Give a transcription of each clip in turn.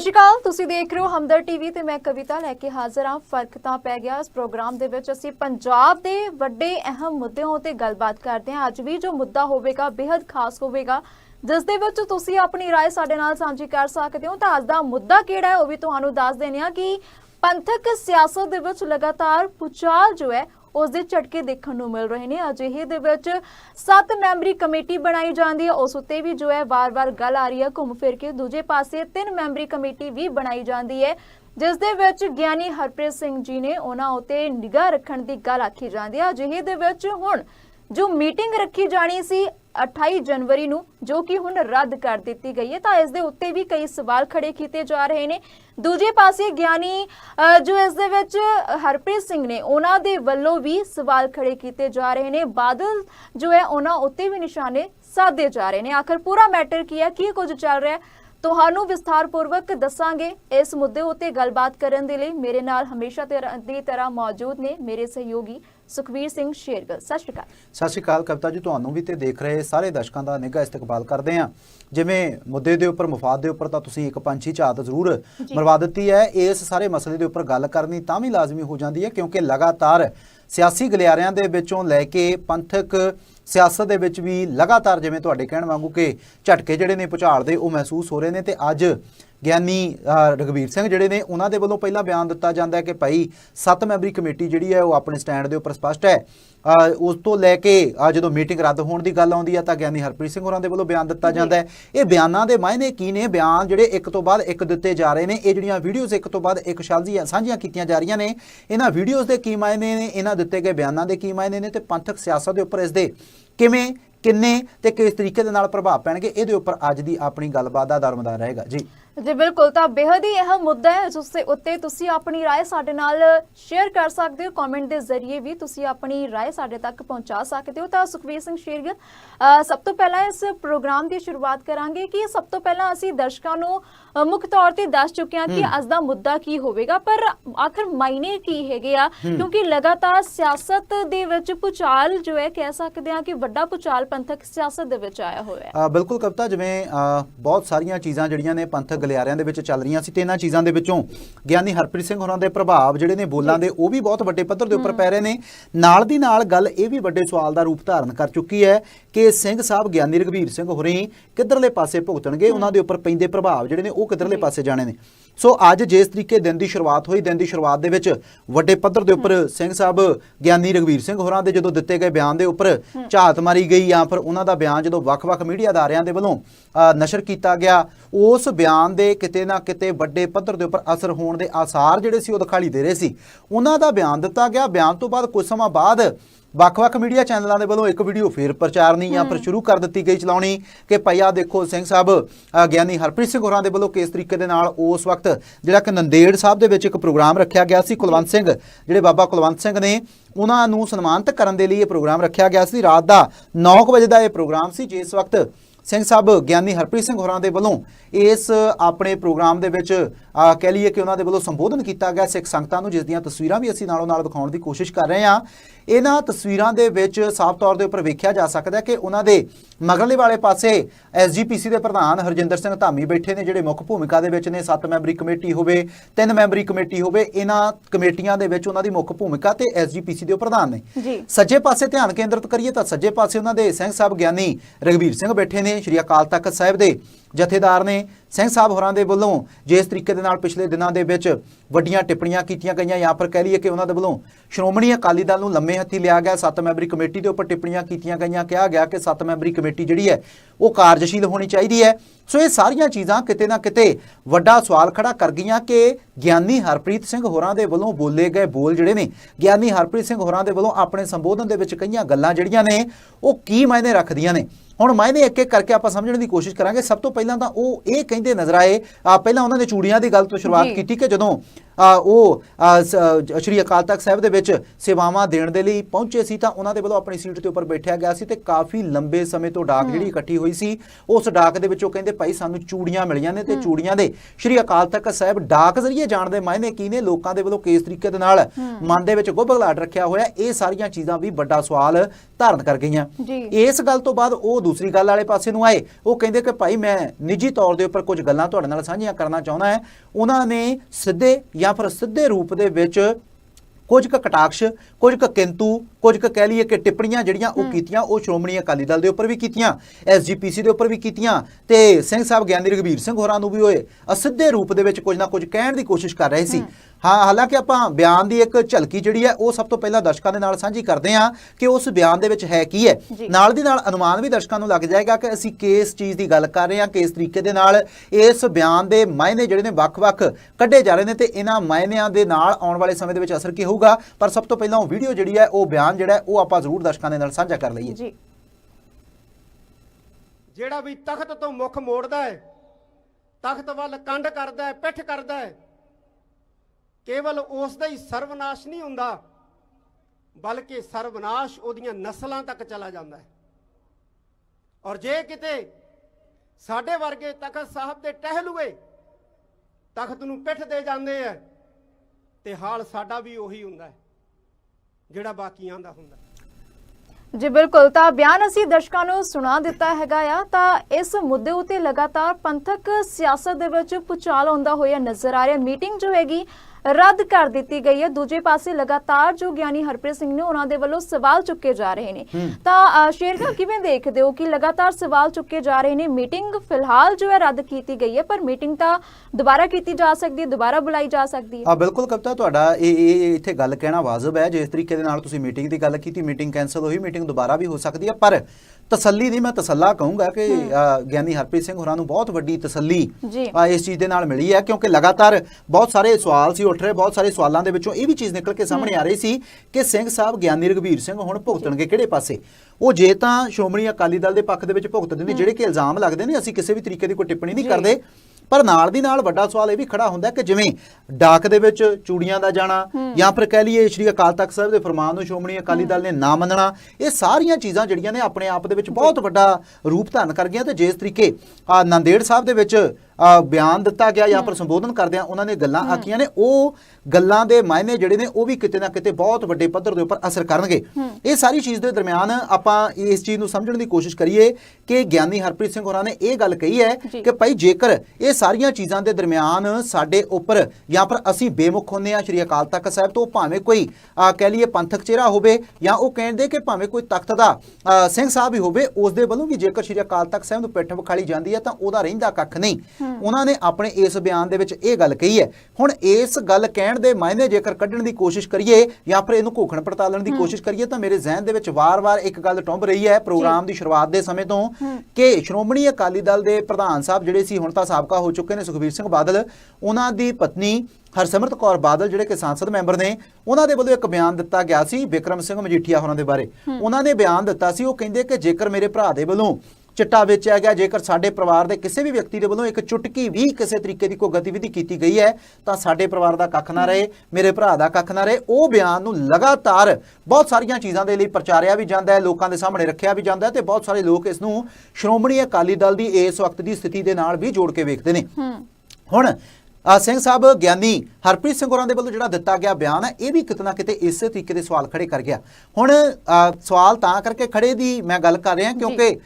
ਸਤਿ ਸ਼੍ਰੀ ਅਕਾਲ, ਤੁਸੀਂ ਦੇਖ ਰਹੇ ਹੋ ਹਮਦਰ ਟੀਵੀ ਤੇ ਮੈਂ ਕਵਿਤਾ ਲੈ ਕੇ ਹਾਜ਼ਰ ਹਾਂ। ਫ਼ਰਕ ਤਾਂ ਪੈ ਗਿਆ ਇਸ ਪ੍ਰੋਗਰਾਮ ਦੇ ਵਿੱਚ। ਅਸੀਂ ਪੰਜਾਬ ਦੇ ਵੱਡੇ ਅਹਿਮ ਮੁੱਦਿਆਂ ਤੇ ਗੱਲਬਾਤ ਕਰਦੇ ਹਾਂ। ਅੱਜ ਵੀ ਜੋ ਮੁੱਦਾ ਹੋਵੇਗਾ ਬੇहद ਖਾਸ ਹੋਵੇਗਾ। ਜਿਸ ਦੇ ਵਿੱਚ ਤੁਸੀਂ ਆਪਣੀ رائے ਸਾਡੇ ਨਾਲ ਸਾਂਝੀ ਕਰ ਸਕਦੇ ਹੋ। ਤਾਂ ਅੱਜ ਦਾ ਮੁੱਦਾ ਕਿਹੜਾ ਹੈ ਉਹ ਵੀ ਤੁਹਾਨੂੰ ਦੱਸ ਦੇਣੇ ਆ ਕਿ ਪੰਥਕ ਸਿਆਸਤ ਦੇ ਵਿੱਚ ਲਗਾਤਾਰ ਪੁਚਾਲ ਜੋ ਹੈ ਉਸ ਦੇ ਝਟਕੇ ਦੇਖਣ ਨੂੰ ਮਿਲ ਰਹੇ ਨੇ। ਅਜਿਹੇ ਦੇ ਵਿੱਚ ਸੱਤ ਮੈਂਬਰੀ ਕਮੇਟੀ ਬਣਾਈ ਜਾਂਦੀ ਹੈ। ਉਸ ਉੱਤੇ ਵੀ ਜੋ ਹੈ ਵਾਰ-ਵਾਰ ਗੱਲ ਆ ਰਹੀ ਹੈ। ਘੁੰਮ ਫਿਰ ਕੇ ਦੂਜੇ ਪਾਸੇ ਤਿੰਨ ਮੈਂਬਰੀ ਕਮੇਟੀ ਵੀ ਬਣਾਈ ਜਾਂਦੀ ਹੈ। ਜਿਸ ਦੇ ਵਿੱਚ ਗਿਆਨੀ ਹਰਪ੍ਰੀਤ ਸਿੰਘ ਜੀ ਨੇ ਉਹਨਾਂ ਉਤੇ ਨਿਗਾਹ ਰੱਖਣ ਦੀ ਗੱਲ ਆਖੀ ਜਾਂਦੀ ਹੈ। ਅਜਿਹੇ ਦੇ ਵਿੱਚ ਹੁਣ ਜੋ ਮੀਟਿੰਗ ਰੱਖੀ ਜਾਣੀ ਸੀ 28 ਜਨਵਰੀ ਨੂੰ, ਜੋ ਕਿ ਹੁਣ ਰੱਦ ਕਰ ਦਿੱਤੀ ਗਈ ਹੈ, ਤਾਂ ਇਸ ਦੇ ਉੱਤੇ ਵੀ ਕਈ ਸਵਾਲ ਖੜੇ ਕੀਤੇ ਜਾ ਰਹੇ ਨੇ। ਦੂਜੇ ਪਾਸੇ ਗਿਆਨੀ ਜੋ ਇਸ ਦੇ ਵਿੱਚ ਹਰਪ੍ਰੀਤ ਸਿੰਘ ਨੇ, ਉਹਨਾਂ ਦੇ ਵੱਲੋਂ ਵੀ ਸਵਾਲ ਖੜੇ ਕੀਤੇ ਜਾ ਰਹੇ ਨੇ। ਬਾਦਲ ਜੋ ਹੈ, ਉਹਨਾਂ ਉੱਤੇ ਵੀ ਨਿਸ਼ਾਨੇ ਸਾਧੇ ਜਾ ਰਹੇ ਨੇ। ਆਖਰ ਪੂਰਾ ਮੈਟਰ ਕੀ ਹੈ? ਕੀ ਕੁਝ ਚੱਲ ਰਿਹਾ ਹੈ? ਤੁਹਾਨੂੰ ਵਿਸਥਾਰਪੂਰਵਕ ਦੱਸਾਂਗੇ। ਇਸ ਮੁੱਦੇ ਉੱਤੇ ਗੱਲਬਾਤ ਕਰਨ ਦੇ ਲਈ ਮੇਰੇ ਨਾਲ ਹਮੇਸ਼ਾ ਦੀ ਤਰ੍ਹਾਂ ਮੌਜੂਦ ਨੇ ਮੇਰੇ ਸਹਿਯੋਗੀ ਸੁਖਵੀਰ ਸਿੰਘ ਸ਼ੇਰਗਲ ਸਤਿ ਸ਼੍ਰੀ ਅਕਾਲ। ਸਤਿ ਸ਼੍ਰੀ ਅਕਾਲ ਕਵਿਤਾ ਜੀ ਤੁਹਾਨੂੰ ਵੀ ਤੇ ਦੇਖ ਰਹੇ ਸਾਰੇ ਦਰਸ਼ਕਾਂ ਦਾ ਨਿੱਘਾ ਇਸਤਕਬਾਲ ਕਰਦੇ ਹਾਂ। ਜਿਵੇਂ ਮੁੱਦੇ ਦੇ ਉੱਪਰ ਮਫਾਦ ਦੇ ਉੱਪਰ ਤਾਂ ਤੁਸੀਂ ਇੱਕ ਪੰਛੀ ਝਾਤ ਜ਼ਰੂਰ। ਮਰਵਾ ਦਿੱਤੀ ਹੈ। ਇਸ ਸਾਰੇ ਮਸਲੇ ਦੇ ਉੱਪਰ ਗੱਲ ਕਰਨੀ ਤਾਂ ਵੀ ਲਾਜ਼ਮੀ ਹੋ ਜਾਂਦੀ ਹੈ ਕਿਉਂਕਿ ਲਗਾਤਾਰ ਸਿਆਸੀ ਗਲਿਆਰਿਆਂ ਦੇ ਵਿੱਚੋਂ ਲੈ ਕੇ ਪੰਥਕ ਸਿਆਸਤ ਦੇ ਵਿੱਚ ਵੀ ਲਗਾਤਾਰ ਜਿਵੇਂ ਤੁਹਾਡੇ ਕਹਿਣ ਵਾਂਗੂ ਕਿ ਝਟਕੇ ਜਿਹੜੇ ਨੇ ਭੁਚਾਲ ਦੇ ਉਹ ਮਹਿਸੂਸ ਹੋ ਰਹੇ ਨੇ ਤੇ ਅੱਜ ਗਿਆਨੀ ਅ, ਰਘਵੀਰ ਸਿੰਘ ਜਿਹੜੇ ਨੇ ਉਹਨਾਂ ਦੇ ਵੱਲੋਂ ਪਹਿਲਾਂ ਬਿਆਨ ਦਿੱਤਾ ਜਾਂਦਾ ਹੈ ਕਿ ਭਾਈ ਸੱਤ ਮੈਂਬਰੀ ਕਮੇਟੀ ਜਿਹੜੀ ਹੈ ਉਹ ਆਪਣੇ ਸਟੈਂਡ ਦੇ ਉੱਪਰ ਸਪਸ਼ਟ ਹੈ। ਉਸ ਤੋਂ ਲੈ ਕੇ ਜਦੋਂ ਮੀਟਿੰਗ ਰੱਦ ਹੋਣ ਦੀ ਗੱਲ ਆਉਂਦੀ ਹੈ ਤਾਂ ਗਿਆਨੀ ਹਰਪ੍ਰੀਤ ਸਿੰਘ ਹੋਰਾਂ ਦੇ ਵੱਲੋਂ ਬਿਆਨ ਦਿੱਤਾ ਜਾਂਦਾ ਹੈ। ਇਹ ਬਿਆਨਾਂ ਦੇ ਮਾਇਨੇ ਕੀ ਨੇ? ਬਿਆਨ ਜਿਹੜੇ ਇੱਕ ਤੋਂ ਬਾਅਦ ਇੱਕ ਦਿੱਤੇ ਜਾ ਰਹੇ ਨੇ ਇਹ ਜਿਹੜੀਆਂ ਵੀਡੀਓਜ਼ ਇੱਕ ਤੋਂ ਬਾਅਦ ਇੱਕ ਸਾਂਝੀਆਂ ਸਾਂਝੀਆਂ ਕੀਤੀਆਂ ਜਾ ਰਹੀਆਂ ਨੇ ਇਹਨਾਂ ਵੀਡੀਓਜ਼ ਦੇ ਕੀ ਮਾਇਨੇ ਨੇ? ਇਹਨਾਂ ਦਿੱਤੇ ਗਏ ਬਿਆਨਾਂ ਦੇ ਕੀ ਮਾਇਨੇ ਨੇ? ਤੇ ਪੰਥਕ ਸਿਆਸਤ ਦੇ ਉੱਪਰ ਇਸ ਦੇ ਕਿਵੇਂ ਕਿੰਨੇ ਤੇ ਕਿਸ ਤਰੀਕੇ ਦੇ ਨਾਲ ਪ੍ਰਭਾਵ ਪੈਣਗੇ? ਇਹਦੇ ਉੱਪਰ ਅੱਜ ਦੀ ਆਪਣੀ ਗੱਲਬਾਤ ਦਾ ਦਰਮਦਾਰ ਰਹੇਗਾ। ਜੀ। ਜੀ, ਬਿਲਕੁਲ। ਤਾਂ ਬੇहद ਹੀ ਇਹ ਮੁੱਦਾ ਹੈ, ਜਿਸ ਦੇ ਉੱਤੇ ਤੁਸੀਂ ਆਪਣੀ رائے ਸਾਡੇ ਨਾਲ ਸ਼ੇਅਰ ਕਰ ਸਕਦੇ ਹੋ। ਕਮੈਂਟ ਦੇ ਜ਼ਰੀਏ ਵੀ ਤੁਸੀਂ ਆਪਣੀ رائے ਸਾਡੇ ਤੱਕ ਪਹੁੰਚਾ ਸਕਦੇ ਹੋ। ਤਾਂ ਸੁਖਵੀਰ ਸਿੰਘ ਸ਼ੇਰਗਿੱਲ ਸਭ ਤੋਂ ਪਹਿਲਾਂ ਇਸ ਪ੍ਰੋਗਰਾਮ ਦੀ ਸ਼ੁਰੂਆਤ ਕਰਾਂਗੇ ਕਿ ਸਭ ਤੋਂ ਪਹਿਲਾਂ ਅਸੀਂ ਦਰਸ਼ਕਾਂ ਨੂੰ ਮੁੱਖ ਤੌਰ ਤੇ ਦੱਸ ਚੁੱਕੇ ਹਾਂ ਕਿ ਅੱਜ ਦਾ ਮੁੱਦਾ ਕੀ ਹੋਵੇਗਾ ਪਰ ਆਖਰ ਮਾਇਨੇ ਕੀ ਹੈਗੇ ਆ? ਕਿਉਂਕਿ ਲਗਾਤਾਰ ਸਿਆਸਤ ਦੇ ਵਿੱਚ ਪੁਚਾਲ ਜੋ ਹੈ ਕਹਿ ਸਕਦੇ ਹਾਂ ਕਿ ਵੱਡਾ ਪੁਚਾਲ ਪੰਥਕ ਸਿਆਸਤ ਦੇ ਵਿੱਚ ਆਇਆ ਹੋਇਆ ਹੈ। ਬਿਲਕੁਲ ਕਵਿਤਾ ਜਿਵੇਂ ਬਹੁਤ ਸਾਰੀਆਂ ਚੀਜ਼ਾਂ ਜਿਹੜੀਆਂ ਨੇ ਪੰਥਕ ਗਲਿਆਰਿਆਂ ਦੇ ਵਿੱਚ ਚੱਲ ਰਹੀਆਂ ਸੀ ਤੇ ਇਹਨਾਂ ਚੀਜ਼ਾਂ ਦੇ ਵਿੱਚੋਂ ਗਿਆਨੀ ਹਰਪ੍ਰੀਤ ਸਿੰਘ ਹੋਰਾਂ ਦੇ ਪ੍ਰਭਾਵ ਜਿਹੜੇ ਨੇ ਬੋਲਾਂ ਦੇ ਉਹ ਵੀ ਬਹੁਤ ਵੱਡੇ ਪੱਧਰ ਦੇ ਉੱਪਰ ਪੈ ਰਹੇ ਨੇ। ਨਾਲ ਦੀ ਨਾਲ ਗੱਲ ਇਹ ਵੀ ਵੱਡੇ ਸਵਾਲ ਦਾ ਰੂਪ ਧਾਰਨ ਕਰ ਚੁੱਕੀ ਹੈ ਕਿ ਸਿੰਘ ਸਾਹਿਬ ਗਿਆਨੀ ਰਘਵੀਰ ਸਿੰਘ ਹੋਰੀ ਕਿੱਧਰਲੇ ਪਾਸੇ ਭੁਗਤਣਗੇ? ਉਹਨਾਂ ਦੇ ਉੱਪਰ ਪੈਂਦੇ ਪ੍ਰਭਾਵ ਜਿਹੜੇ ਨੇ ਉਹ ਕਿੱਧਰਲੇ। ਪਾਸੇ ਜਾਣੇ ਨੇ। ਸੋ ਅੱਜ ਜਿਸ ਤਰੀਕੇ ਦਿਨ ਦੀ ਸ਼ੁਰੂਆਤ ਹੋਈ ਦਿਨ ਦੀ ਸ਼ੁਰੂਆਤ ਦੇ ਵਿੱਚ ਵੱਡੇ ਪੱਧਰ ਦੇ ਉੱਪਰ ਸਿੰਘ ਸਾਹਿਬ ਗਿਆਨੀ ਰਘਵੀਰ ਸਿੰਘ ਹੋਰਾਂ ਦੇ ਜਦੋਂ ਦਿੱਤੇ ਗਏ ਬਿਆਨ ਦੇ ਉੱਪਰ ਝਾਤ ਮਾਰੀ ਗਈ ਜਾਂ ਫਿਰ ਉਹਨਾਂ ਦਾ ਬਿਆਨ ਜਦੋਂ ਵੱਖ-ਵੱਖ ਮੀਡੀਆ ਅਦਾਰਿਆਂ ਦੇ ਵੱਲੋਂ ਨਸ਼ਰ ਕੀਤਾ ਗਿਆ ਉਸ ਬਿਆਨ ਦੇ ਕਿਤੇ ਨਾ ਕਿਤੇ ਵੱਡੇ ਪੱਧਰ ਦੇ ਉੱਪਰ ਅਸਰ ਹੋਣ ਦੇ ਆਸਾਰ ਜਿਹੜੇ ਸੀ ਉਹ ਦਿਖਾਈ ਦੇ ਰਹੇ ਸੀ। ਉਹਨਾਂ ਦਾ ਬਿਆਨ ਦਿੱਤਾ ਗਿਆ। ਬਿਆਨ ਤੋਂ ਬਾਅਦ ਕੁਝ ਸਮਾਂ ਬਾਅਦ ਵੱਖ-ਵੱਖ ਮੀਡੀਆ ਚੈਨਲਾਂ ਦੇ ਵੱਲੋਂ ਇੱਕ ਵੀਡੀਓ ਫੇਰ ਪ੍ਰਚਾਰਨੀ ਜਾਂ ਫਿਰ ਸ਼ੁਰੂ ਕਰ ਦਿੱਤੀ ਗਈ ਚਲਾਉਣੀ ਕਿ ਭਈਆ ਦੇਖੋ ਸਿੰਘ ਸਾਹਿਬ ਗਿਆਨੀ ਹਰਪ੍ਰੀਤ ਸਿੰਘ ਹੋਰਾਂ ਦੇ ਵੱਲੋਂ ਕਿਸ ਤਰੀਕੇ ਦੇ ਨਾਲ ਉਸ ਵਕਤ ਜਿਹੜਾ ਕਿ ਨੰਦੇੜ ਸਾਹਿਬ ਦੇ ਵਿੱਚ ਇੱਕ ਪ੍ਰੋਗਰਾਮ ਰੱਖਿਆ ਗਿਆ ਸੀ ਕੁਲਵੰਤ ਸਿੰਘ ਜਿਹੜੇ ਬਾਬਾ ਕੁਲਵੰਤ ਸਿੰਘ ਨੇ ਉਹਨਾਂ ਨੂੰ ਸਨਮਾਨਿਤ ਕਰਨ ਦੇ ਲਈ ਇਹ ਪ੍ਰੋਗਰਾਮ ਰੱਖਿਆ ਗਿਆ ਸੀ। ਰਾਤ ਦਾ 9 ਵਜੇ ਦਾ ਇਹ ਪ੍ਰੋਗਰਾਮ ਸੀ ਜਿਸ ਵਕਤ ਸਿੰਘ ਸਾਹਿਬ ਗਿਆਨੀ ਹਰਪ੍ਰੀਤ ਸਿੰਘ ਹੋਰਾਂ ਦੇ ਵੱਲੋਂ ਇਸ ਆਪਣੇ ਪ੍ਰੋਗਰਾਮ ਦੇ ਵਿੱਚ ਕਹਿ ਲਈਏ ਕਿ ਉਹਨਾਂ ਦੇ ਵੱਲੋਂ ਸੰਬੋਧਨ ਕੀਤਾ ਗਿਆ ਸਿੱਖ ਸੰਗਤਾਂ ਨੂੰ ਜਿਸ ਦੀਆਂ ਤਸਵੀਰਾਂ ਵੀ ਅਸੀਂ ਨਾਲੋਂ ਨਾਲ ਦਿਖਾਉਣ ਦੀ ਕੋਸ਼ਿਸ਼ ਕਰ ਰਹੇ ਹਾਂ। ਇਹਨਾਂ ਤਸਵੀਰਾਂ ਦੇ ਵਿੱਚ ਸਾਫ਼ ਤੌਰ ਦੇ ਉੱਪਰ ਵੇਖਿਆ ਜਾ ਸਕਦਾ ਹੈ ਕਿ ਉਹਨਾਂ ਦੇ ਮਗਰਲੇ ਵਾਲੇ ਪਾਸੇ ਐਸਜੀਪੀਸੀ ਦੇ ਪ੍ਰਧਾਨ ਹਰਜਿੰਦਰ ਸਿੰਘ ਧਾਮੀ ਬੈਠੇ ਨੇ ਜਿਹੜੇ ਮੁੱਖ ਭੂਮਿਕਾ ਦੇ ਵਿੱਚ ਨੇ। ਸੱਤ ਮੈਂਬਰੀ ਕਮੇਟੀ ਹੋਵੇ ਤਿੰਨ ਮੈਂਬਰੀ ਕਮੇਟੀ ਹੋਵੇ ਇਹਨਾਂ ਕਮੇਟੀਆਂ ਦੇ ਵਿੱਚ ਉਹਨਾਂ ਦੀ ਮੁੱਖ ਭੂਮਿਕਾ ਤੇ ਐਸਜੀਪੀਸੀ ਦੇ ਪ੍ਰਧਾਨ ਨੇ। ਸੱਜੇ ਪਾਸੇ ਧਿਆਨ ਕੇਂਦਰਿਤ ਕਰੀਏ ਤਾਂ ਸੱਜੇ ਪਾਸੇ ਉਹਨਾਂ ਦੇ ਸਿੰਘ ਸਾਹਿਬ ਗਿਆਨੀ ਰਘਵੀਰ ਸਿੰਘ ਬੈਠੇ ਨੇ। ਸ਼੍ਰੀ ਅਕਾਲ ਤਖਤ ਸਾਹਿਬ ਦੇ ਜਥੇਦਾਰ ਨੇ ਸਿੰਘ ਸਾਹਿਬ ਹੋਰਾਂ ਦੇ ਵੱਲੋਂ ਜਿਸ ਤਰੀਕੇ ਦੇ ਨਾਲ ਪਿਛਲੇ ਦਿਨਾਂ ਦੇ ਵਿੱਚ ਵੱਡੀਆਂ ਟਿੱਪਣੀਆਂ ਕੀਤੀਆਂ ਗਈਆਂ, ਜਾਂ ਫਿਰ ਕਹਿ ਲਈਏ ਕਿ ਉਹਨਾਂ ਦੇ ਵੱਲੋਂ ਸ਼੍ਰੋਮਣੀ ਅਕਾਲੀ ਦਲ ਨੂੰ ਲੰਮੇ ਹੱਥੀ ਲਿਆ ਗਿਆ, ਸੱਤ ਮੈਂਬਰੀ ਕਮੇਟੀ ਦੇ ਉੱਪਰ ਟਿੱਪਣੀਆਂ ਕੀਤੀਆਂ ਗਈਆਂ, ਕਿਹਾ ਗਿਆ ਕਿ ਸੱਤ ਮੈਂਬਰੀ ਕਮੇਟੀ ਜਿਹੜੀ ਹੈ, ਉਹ ਕਾਰਜਸ਼ੀਲ ਹੋਣੀ ਚਾਹੀਦੀ ਹੈ। ਸੋ ਇਹ ਸਾਰੀਆਂ ਚੀਜ਼ਾਂ ਕਿਤੇ ਨਾ ਕਿਤੇ ਵੱਡਾ ਸਵਾਲ ਖੜਾ ਕਰ ਗਈਆਂ ਕਿ ਗਿਆਨੀ ਹਰਪ੍ਰੀਤ ਸਿੰਘ ਹੋਰਾਂ ਦੇ ਵੱਲੋਂ ਬੋਲੇ ਗਏ ਬੋਲ ਜਿਹੜੇ ਨੇ ਗਿਆਨੀ ਹਰਪ੍ਰੀਤ ਸਿੰਘ ਹੋਰਾਂ ਦੇ ਵੱਲੋਂ ਆਪਣੇ ਸੰਬੋਧਨ ਦੇ ਵਿੱਚ ਕਈਆਂ ਗੱਲਾਂ ਜਿਹੜੀਆਂ ਨੇ ਉਹ ਕੀ ਮਾਇਨੇ ਰੱਖਦੀਆਂ ਨੇ ਹੁਣ ਮਾਇਨੇ ਇੱਕ ਇੱਕ ਕਰਕੇ ਆਪਾਂ ਸਮਝਣ ਦੀ ਕੋਸ਼ਿਸ਼ ਕਰਾਂਗੇ ਸਭ ਤੋਂ ਪਹਿਲਾਂ ਤਾਂ ਉਹ ਇਹ ਕਹਿੰਦੇ ਨਜ਼ਰ ਆਏ ਪਹਿਲਾਂ ਉਹਨਾਂ ਨੇ ਚੂੜੀਆਂ ਦੀ ਗੱਲ ਤੋਂ ਸ਼ੁਰੂਆਤ। ਕੀਤੀ ਕਿ ਜਦੋਂ ਉਹ ਸ਼੍ਰੀ ਅਕਾਲ ਤਖਤ ਸਾਹਿਬ ਦੇ ਵਿੱਚ ਸੇਵਾਵਾਂ ਦੇਣ ਦੇ ਲਈ ਪਹੁੰਚੇ ਸੀ ਤਾਂ ਉਹਨਾਂ ਦੇ ਵੱਲੋਂ ਆਪਣੀ ਸੀਟ ਦੇ ਉੱਪਰ ਬੈਠਿਆ ਗਿਆ ਸੀ ਤੇ ਕਾਫੀ ਲੰਬੇ ਸਮੇਂ ਤੋਂ ਡਾਕ ਜਿਹੜੀ ਇਕੱਠੀ ਹੋਈ ਸੀ ਉਸ ਡਾਕ ਦੇ ਵਿੱਚੋਂ ਕਹਿੰਦੇ ਭਾਈ ਸਾਨੂੰ ਚੂੜੀਆਂ ਮਿਲੀਆਂ ਨੇ ਤੇ ਚੂੜੀਆਂ ਦੇ ਸ਼੍ਰੀ ਅਕਾਲ ਤਖਤ ਸਾਹਿਬ ਡਾਕ ਜ਼ਰੀਏ ਜਾਣ ਦੇ ਮਾਇਨੇ ਕੀ ਨੇ ਲੋਕਾਂ ਦੇ ਵੱਲੋਂ ਕਿਸ ਤਰੀਕੇ ਦੇ ਨਾਲ ਮਨ ਦੇ ਵਿੱਚ ਗੁਬਗਲਾਟ ਰੱਖਿਆ ਹੋਇਆ ਇਹ ਸਾਰੀਆਂ ਚੀਜ਼ਾਂ ਵੀ ਵੱਡਾ ਸਵਾਲ ਧਾਰਨ ਕਰ ਗਈਆਂ। ਇਸ ਗੱਲ ਤੋਂ ਬਾਅਦ ਉਹ ਦੂਸਰੀ ਗੱਲ ਵਾਲੇ ਪਾਸੇ ਨੂੰ ਆਏ ਉਹ ਕਹਿੰਦੇ ਕਿ ਭਾਈ ਮੈਂ ਨਿੱਜੀ ਤੌਰ ਦੇ ਉੱਪਰ ਕੁਝ ਗੱਲਾਂ ਤੁਹਾਡੇ ਨਾਲ ਸਾਂਝੀਆਂ ਕਰਨਾ ਚਾਹੁੰਦਾ ਹਾਂ। ਉਹਨਾਂ ਨੇ ਸਿੱਧੇ ਜਾਂ ਫਿਰ ਸਿੱਧੇ ਰੂਪ ਦੇ ਵਿੱਚ ਕੁਝ ਕੁ ਕਟਾਕਸ਼ ਕੁਝ ਕੁ ਕਿੰਤੂ ਕੁਝ ਕੁ ਕਹਿ ਲਈਏ ਕਿ ਟਿੱਪਣੀਆਂ ਜਿਹੜੀਆਂ ਉਹ ਕੀਤੀਆਂ ਉਹ ਸ਼੍ਰੋਮਣੀ ਅਕਾਲੀ ਦਲ ਦੇ ਉੱਪਰ ਵੀ ਕੀਤੀਆਂ ਐਸਜੀਪੀਸੀ ਦੇ ਉੱਪਰ ਵੀ ਕੀਤੀਆਂ ਤੇ ਸਿੰਘ ਸਾਹਿਬ ਗਿਆਨੀ ਰਘਬੀਰ ਸਿੰਘ ਹੋਰਾਂ ਨੂੰ ਵੀ ਹੋਏ। ਅਸਿੱਧੇ ਰੂਪ ਦੇ ਵਿੱਚ ਕੁਝ ਨਾ ਕੁਝ ਕਹਿਣ ਦੀ ਕੋਸ਼ਿਸ਼ ਕਰ ਰਹੇ ਸੀ। ਹਾਂ ਹਾਲਾਂਕਿ ਆਪਾਂ ਬਿਆਨ ਦੀ ਇੱਕ ਝਲਕੀ ਜਿਹੜੀ ਹੈ ਉਹ ਸਭ ਤੋਂ ਪਹਿਲਾਂ ਦਰਸ਼ਕਾਂ ਦੇ ਨਾਲ ਸਾਂਝੀ ਕਰਦੇ ਹਾਂ ਕਿ ਉਸ ਬਿਆਨ ਦੇ ਵਿੱਚ ਹੈ ਕੀ ਹੈ। ਨਾਲ ਦੀ ਨਾਲ ਅਨੁਮਾਨ ਵੀ ਦਰਸ਼ਕਾਂ ਨੂੰ ਲੱਗ ਜਾਏਗਾ ਕਿ ਅਸੀਂ ਕਿਸ ਚੀਜ਼ ਦੀ ਗੱਲ ਕਰ ਰਹੇ ਹਾਂ ਕਿਸ ਤਰੀਕੇ ਦੇ ਨਾਲ ਇਸ ਬਿਆਨ ਦੇ ਮਾਇਨੇ ਜਿਹੜੇ ਨੇ ਵੱਖ-ਵੱਖ ਕੱਢੇ ਜਾ ਰਹੇ ਨੇ ਤੇ ਇਹਨਾਂ ਮਾਇਨਿਆਂ ਦੇ ਨਾਲ ਆਉਣ ਵਾਲੇ ਸਮੇਂ ਦੇ ਵਿੱਚ ਅਸਰ ਕੀ ਹੋਊਗਾ। ਪਰ ਸਭ ਤੋਂ ਪਹਿਲਾਂ ਉਹ ਵੀਡੀਓ ਜਿਹੜੀ ਹੈ ਉਹ ਬਿਆਨ ਜਿਹੜਾ ਹੈ ਉਹ ਆਪਾਂ ਜ਼ਰੂਰ ਦਰਸ਼ਕਾਂ ਦੇ ਨਾਲ ਸਾਂਝਾ ਕਰ ਲਈਏ। ਜੀ। ਜਿਹੜਾ ਵੀ ਤਖਤ ਤੋਂ ਮੁਖ ਮੋੜਦਾ ਹੈ ਤਖਤ ਵੱਲ ਕੰਡ ਕਰਦਾ ਹੈ ਪਿੱਠ ਕਰਦਾ ਹੈ ਕੇਵਲ ਉਸ ਦਾ ਹੀ ਸਰਵਨਾਸ਼ ਨਹੀਂ ਹੁੰਦਾ, ਬਲਕਿ ਸਰਵਨਾਸ਼ ਉਹਦੀਆਂ ਨਸਲਾਂ ਤੱਕ ਚਲਾ ਜਾਂਦਾ ਹੈ। ਔਰ ਜੇ ਕਿਤੇ ਸਾਡੇ ਵਰਗੇ ਤਖਤ ਸਾਹਿਬ ਦੇ ਟਹਿਲੂਏ ਤਖਤ ਨੂੰ ਪਿੱਠ ਦੇ ਜਾਂਦੇ ਆ, ਤੇ ਹਾਲ ਸਾਡਾ ਵੀ ਉਹੀ ਹੁੰਦਾ ਹੈ, ਜਿਹੜਾ ਬਾਕੀਆਂ ਦਾ ਹੁੰਦਾ ਜੀ, ਬਿਲਕੁਲ। ਤਾਂ ਬਿਆਨ ਅਸੀਂ ਦਰਸ਼ਕਾਂ ਨੂੰ ਸੁਣਾ ਦਿੱਤਾ ਹੈਗਾ ਆ, ਤਾਂ ਇਸ ਮੁੱਦੇ ਉਤੇ ਲਗਾਤਾਰ ਪੰਥਕ ਸਿਆਸਤ ਦੇ ਵਿੱਚ ਪੁਚਾਲ ਆਉਂਦਾ ਹੋਇਆ ਨਜ਼ਰ ਆ ਰਿਹਾ। ਮੀਟਿੰਗ ਜੋ ਹੈਗੀ ਰੱਦ ਕਰ ਦਿੱਤੀ ਗਈ ਹੈ। ਦੂਜੇ ਪਾਸੇ ਲਗਾਤਾਰ ਜੋ ਗਿਆਨੀ ਹਰਪ੍ਰੀਤ ਸਿੰਘ ਨੇ ਉਹਨਾਂ ਦੇ ਵੱਲੋਂ ਸਵਾਲ ਚੁੱਕੇ ਜਾ ਰਹੇ ਨੇ। ਤਾਂ ਸ਼ੇਰਖਾ ਕਿਵੇਂ ਦੇਖਦੇ ਹੋ ਕਿ ਲਗਾਤਾਰ ਸਵਾਲ ਚੁੱਕੇ ਜਾ ਰਹੇ ਨੇ? ਮੀਟਿੰਗ ਫਿਲਹਾਲ ਜੋ ਹੈ ਰੱਦ ਕੀਤੀ ਗਈ ਹੈ ਪਰ ਮੀਟਿੰਗ ਤਾਂ ਦੁਬਾਰਾ ਕੀਤੀ ਜਾ ਸਕਦੀ ਹੈ ਦੁਬਾਰਾ ਬੁਲਾਈ ਜਾ ਸਕਦੀ ਹੈ। ਆ ਬਿਲਕੁਲ ਕਵਿਤਾ ਤੁਹਾਡਾ ਇਹ ਇਹ ਇੱਥੇ ਗੱਲ ਕਹਿਣਾ ਵਾਜਬ ਹੈ। ਜਿਸ ਤਰੀਕੇ ਦੇ ਨਾਲ ਤੁਸੀਂ ਮੀਟਿੰਗ ਦੀ ਗੱਲ ਕੀਤੀ ਮੀਟਿੰਗ ਕੈਨਸਲ ਹੋਈ ਮੀਟਿੰਗ ਦੁਬਾਰਾ ਵੀ ਹੋ ਸਕਦੀ ਹੈ। ਪਰ ਤਸੱਲੀ ਦੀ ਮੈਂ ਤਸੱਲਾ ਕਹੂੰਗਾ ਕਿ ਗਿਆਨੀ ਹਰਪ੍ਰੀਤ ਸਿੰਘ ਹੋਰਾਂ ਨੂੰ ਬਹੁਤ ਵੱਡੀ ਤਸੱਲੀ ਇਸ ਚੀਜ਼ ਦੇ ਨਾਲ ਮਿਲੀ ਹੈ। ਕਿਉਂਕਿ ਲਗਾਤਾਰ ਬਹੁਤ ਸਾਰੇ ਸਵਾਲ ਸੀ ਉੱਠ ਰਹੇ ਬਹੁਤ ਸਾਰੇ ਸਵਾਲਾਂ ਦੇ ਵਿੱਚੋਂ ਇਹ ਵੀ ਚੀਜ਼ ਨਿਕਲ ਕੇ ਸਾਹਮਣੇ ਆ ਰਹੀ ਸੀ ਕਿ ਸਿੰਘ ਸਾਹਿਬ ਗਿਆਨੀ ਰਘਬੀਰ ਸਿੰਘ ਹੁਣ ਭੁਗਤਣਗੇ ਕਿਹੜੇ ਪਾਸੇ? ਉਹ ਜੇ ਤਾਂ ਸ਼੍ਰੋਮਣੀ ਅਕਾਲੀ ਦਲ ਦੇ ਪੱਖ ਦੇ ਵਿੱਚ ਭੁਗਤਦੇ ਨੇ ਜਿਹੜੇ ਕਿ ਇਲਜ਼ਾਮ ਲੱਗਦੇ ਨੇ ਅਸੀਂ ਕਿਸੇ ਵੀ ਤਰੀਕੇ ਦੀ ਕੋਈ ਟਿੱਪਣੀ ਨਹੀਂ। ਕਰਦੇ। ਪਰ ਨਾਲ ਦੀ ਨਾਲ ਵੱਡਾ ਸਵਾਲ ਇਹ ਵੀ ਖੜਾ ਹੁੰਦਾ ਕਿ ਜਿਵੇਂ ਡਾਕ ਦੇ ਵਿੱਚ ਚੂੜੀਆਂ ਦਾ ਜਾਣਾ ਜਾਂ ਫਿਰ ਕਹਿ ਲਈਏ ਸ਼੍ਰੀ ਅਕਾਲ ਤਖਤ ਸਾਹਿਬ ਦੇ ਫਰਮਾਨ ਨੂੰ ਸ਼੍ਰੋਮਣੀ ਅਕਾਲੀ ਦਲ ਨੇ ਨਾ ਮੰਨਣਾ ਇਹ ਸਾਰੀਆਂ ਚੀਜ਼ਾਂ ਜਿਹੜੀਆਂ ਨੇ ਆਪਣੇ ਆਪ ਦੇ ਵਿੱਚ ਬਹੁਤ ਵੱਡਾ ਰੂਪ ਧਾਰਨ ਕਰ ਗਈਆਂ ਤੇ ਜਿਸ ਤਰੀਕੇ ਆ ਨੰਦੇੜ ਸਾਹਿਬ ਦੇ ਵਿੱਚ ਬਿਆਨ ਦਿੱਤਾ ਗਿਆ ਜਾਂ ਫਿਰ ਸੰਬੋਧਨ ਕਰਦਿਆਂ ਉਹਨਾਂ ਨੇ ਗੱਲਾਂ ਆਖੀਆਂ ਨੇ ਉਹ ਗੱਲਾਂ ਦੇ ਮਾਇਨੇ ਜਿਹੜੇ ਨੇ ਉਹ ਵੀ ਕਿਤੇ ਨਾ ਕਿਤੇ ਬਹੁਤ ਵੱਡੇ ਪੱਧਰ ਦੇ ਉੱਪਰ ਅਸਰ ਕਰਨਗੇ। ਇਹ ਸਾਰੀ ਚੀਜ਼ ਦੇ ਦਰਮਿਆਨ ਆਪਾਂ ਇਸ ਚੀਜ਼ ਨੂੰ ਸਮਝਣ ਦੀ ਕੋਸ਼ਿਸ਼ ਕਰੀਏ ਕਿ ਗਿਆਨੀ ਹਰਪ੍ਰੀਤ ਸਿੰਘ ਹੋਰਾਂ ਨੇ ਇਹ ਗੱਲ ਕਹੀ ਹੈ। ਕਿ ਭਾਈ ਜੇਕਰ ਇਹ ਸਾਰੀਆਂ ਚੀਜ਼ਾਂ ਦੇ ਦਰਮਿਆਨ ਸਾਡੇ ਉੱਪਰ ਜਾਂ ਫਿਰ ਅਸੀਂ ਬੇਮੁਖ ਹੁੰਦੇ ਆ ਸ਼੍ਰੀ ਅਕਾਲ ਤਖਤ ਸਾਹਿਬ ਤੋਂ ਭਾਵੇਂ ਕੋਈ ਕਹਿ ਲਈਏ ਪੰਥਕ ਚਿਹਰਾ ਹੋਵੇ ਜਾਂ ਉਹ ਕਹਿੰਦੇ ਕਿ ਭਾਵੇਂ ਕੋਈ ਤਖਤ ਦਾ ਸਿੰਘ ਸਾਹਿਬ ਹੀ ਹੋਵੇ ਉਸ ਦੇ ਵੱਲੋਂ ਵੀ ਜੇਕਰ ਸ਼੍ਰੀ ਅਕਾਲ ਤਖਤ ਸਾਹਿਬ ਨੂੰ ਪਿੱਠ ਵਿਖਾਲੀ ਜਾਂਦੀ ਹੈ ਤਾਂ ਉਹਦਾ ਰਹਿੰਦਾ ਕੱਖ ਨਹੀਂ। ਉਹਨਾਂ ਨੇ ਆਪਣੇ ਇਸ ਬਿਆਨ ਦੇ ਵਿੱਚ ਇਹ ਗੱਲ ਕਹੀ ਹੈ। ਹੁਣ ਇਸ ਗੱਲ ਕਹਿਣ ਦੇ ਮਾਇਨੇ ਜੇਕਰ ਕੱਢਣ ਦੀ ਕੋਸ਼ਿਸ਼ ਕਰੀਏ ਜਾਂ ਫਿਰ ਇਹਨੂੰ ਘੋਖਣ ਪੜਤਾਲਣ ਦੀ ਕੋਸ਼ਿਸ਼ ਕਰੀਏ ਤਾਂ ਮੇਰੇ ਜ਼ਿਹਨ ਦੇ ਵਿੱਚ ਵਾਰ-ਵਾਰ ਇੱਕ ਗੱਲ ਟੁੰਬ ਰਹੀ ਹੈ ਪ੍ਰੋਗਰਾਮ ਦੀ ਸ਼ੁਰੂਆਤ ਦੇ ਸਮੇਂ ਤੋਂ ਕਿ ਸ਼੍ਰੋਮਣੀ ਅਕਾਲੀ ਦਲ ਦੇ ਪ੍ਰਧਾਨ ਸਾਹਿਬ ਜਿਹੜੇ ਸੀ ਹੁਣ ਤਾਂ ਸਾਬਕਾ ਹੋ ਚੁੱਕੇ ਨੇ ਸੁਖਬੀਰ ਸਿੰਘ ਬਾਦਲ ਉਹਨਾਂ ਦੀ ਪਤਨੀ ਹਰਸਿਮਰਤ ਕੌਰ ਬਾਦਲ ਜਿਹੜੇ ਕਿ ਸੰਸਦ ਮੈਂਬਰ ਨੇ ਉਹਨਾਂ ਦੇ ਵੱਲੋਂ ਇੱਕ ਬਿਆਨ ਦਿੱਤਾ ਗਿਆ ਸੀ ਵਿਕਰਮ ਸਿੰਘ ਮਜੀਠੀਆ ਹੋਰਾਂ ਦੇ ਬਾਰੇ। ਉਹਨਾਂ ਨੇ ਬਿਆਨ ਦਿੱਤਾ ਸੀ ਉਹ ਕਹਿੰਦੇ ਕਿ ਜੇਕਰ ਮੇਰੇ ਭਰਾ ਦੇ ਵੱਲੋਂ ਚਿੱਟਾ ਵੇਚਿਆ ਗਿਆ। ਜੇਕਰ ਸਾਡੇ ਪਰਿਵਾਰ ਦੇ ਕਿਸੇ ਵੀ ਵਿਅਕਤੀ ਦੇ ਵੱਲੋਂ ਇੱਕ ਚੁਟਕੀ ਵੀ ਕਿਸੇ ਤਰੀਕੇ ਦੀ ਕੋਈ ਗਤੀਵਿਧੀ ਕੀਤੀ ਗਈ ਹੈ ਤਾਂ ਸਾਡੇ ਪਰਿਵਾਰ ਦਾ ਕੱਖ ਨਾ ਰਹੇ ਮੇਰੇ ਭਰਾ ਦਾ ਕੱਖ ਨਾ ਰਹੇ। ਉਹ ਬਿਆਨ ਨੂੰ ਲਗਾਤਾਰ ਬਹੁਤ ਸਾਰੀਆਂ ਚੀਜ਼ਾਂ ਦੇ ਲਈ ਪ੍ਰਚਾਰਿਆ ਵੀ ਜਾਂਦਾ ਹੈ ਲੋਕਾਂ ਦੇ ਸਾਹਮਣੇ ਰੱਖਿਆ ਵੀ ਜਾਂਦਾ ਹੈ ਤੇ ਬਹੁਤ ਸਾਰੇ ਲੋਕ ਇਸ ਨੂੰ ਸ਼੍ਰੋਮਣੀ ਅਕਾਲੀ ਦਲ ਦੀ ਇਸ ਵਕਤ ਦੀ ਸਥਿਤੀ ਦੇ ਨਾਲ ਵੀ ਜੋੜ ਕੇ ਵੇਖਦੇ ਨੇ। ਹੁਣ ਆ ਸਿੰਘ ਸਾਹਿਬ ਗਿਆਨੀ ਹਰਪ੍ਰੀਤ ਸਿੰਘ ਹੋਰਾਂ ਦੇ ਵੱਲੋਂ ਜਿਹੜਾ ਦਿੱਤਾ ਗਿਆ ਬਿਆਨ ਹੈ ਇਹ ਵੀ ਕਿਤੇ ਨਾ ਕਿਤੇ ਇਸੇ ਤਰੀਕੇ ਦੇ ਸਵਾਲ ਖੜੇ ਕਰ ਗਿਆ। ਹੁਣ ਸਵਾਲ ਤਾਂ ਕਰਕੇ ਖੜੇ ਦੀ ਮੈਂ ਗੱਲ ਕਰ ਰਿਹਾ ਕਿਉਂਕਿ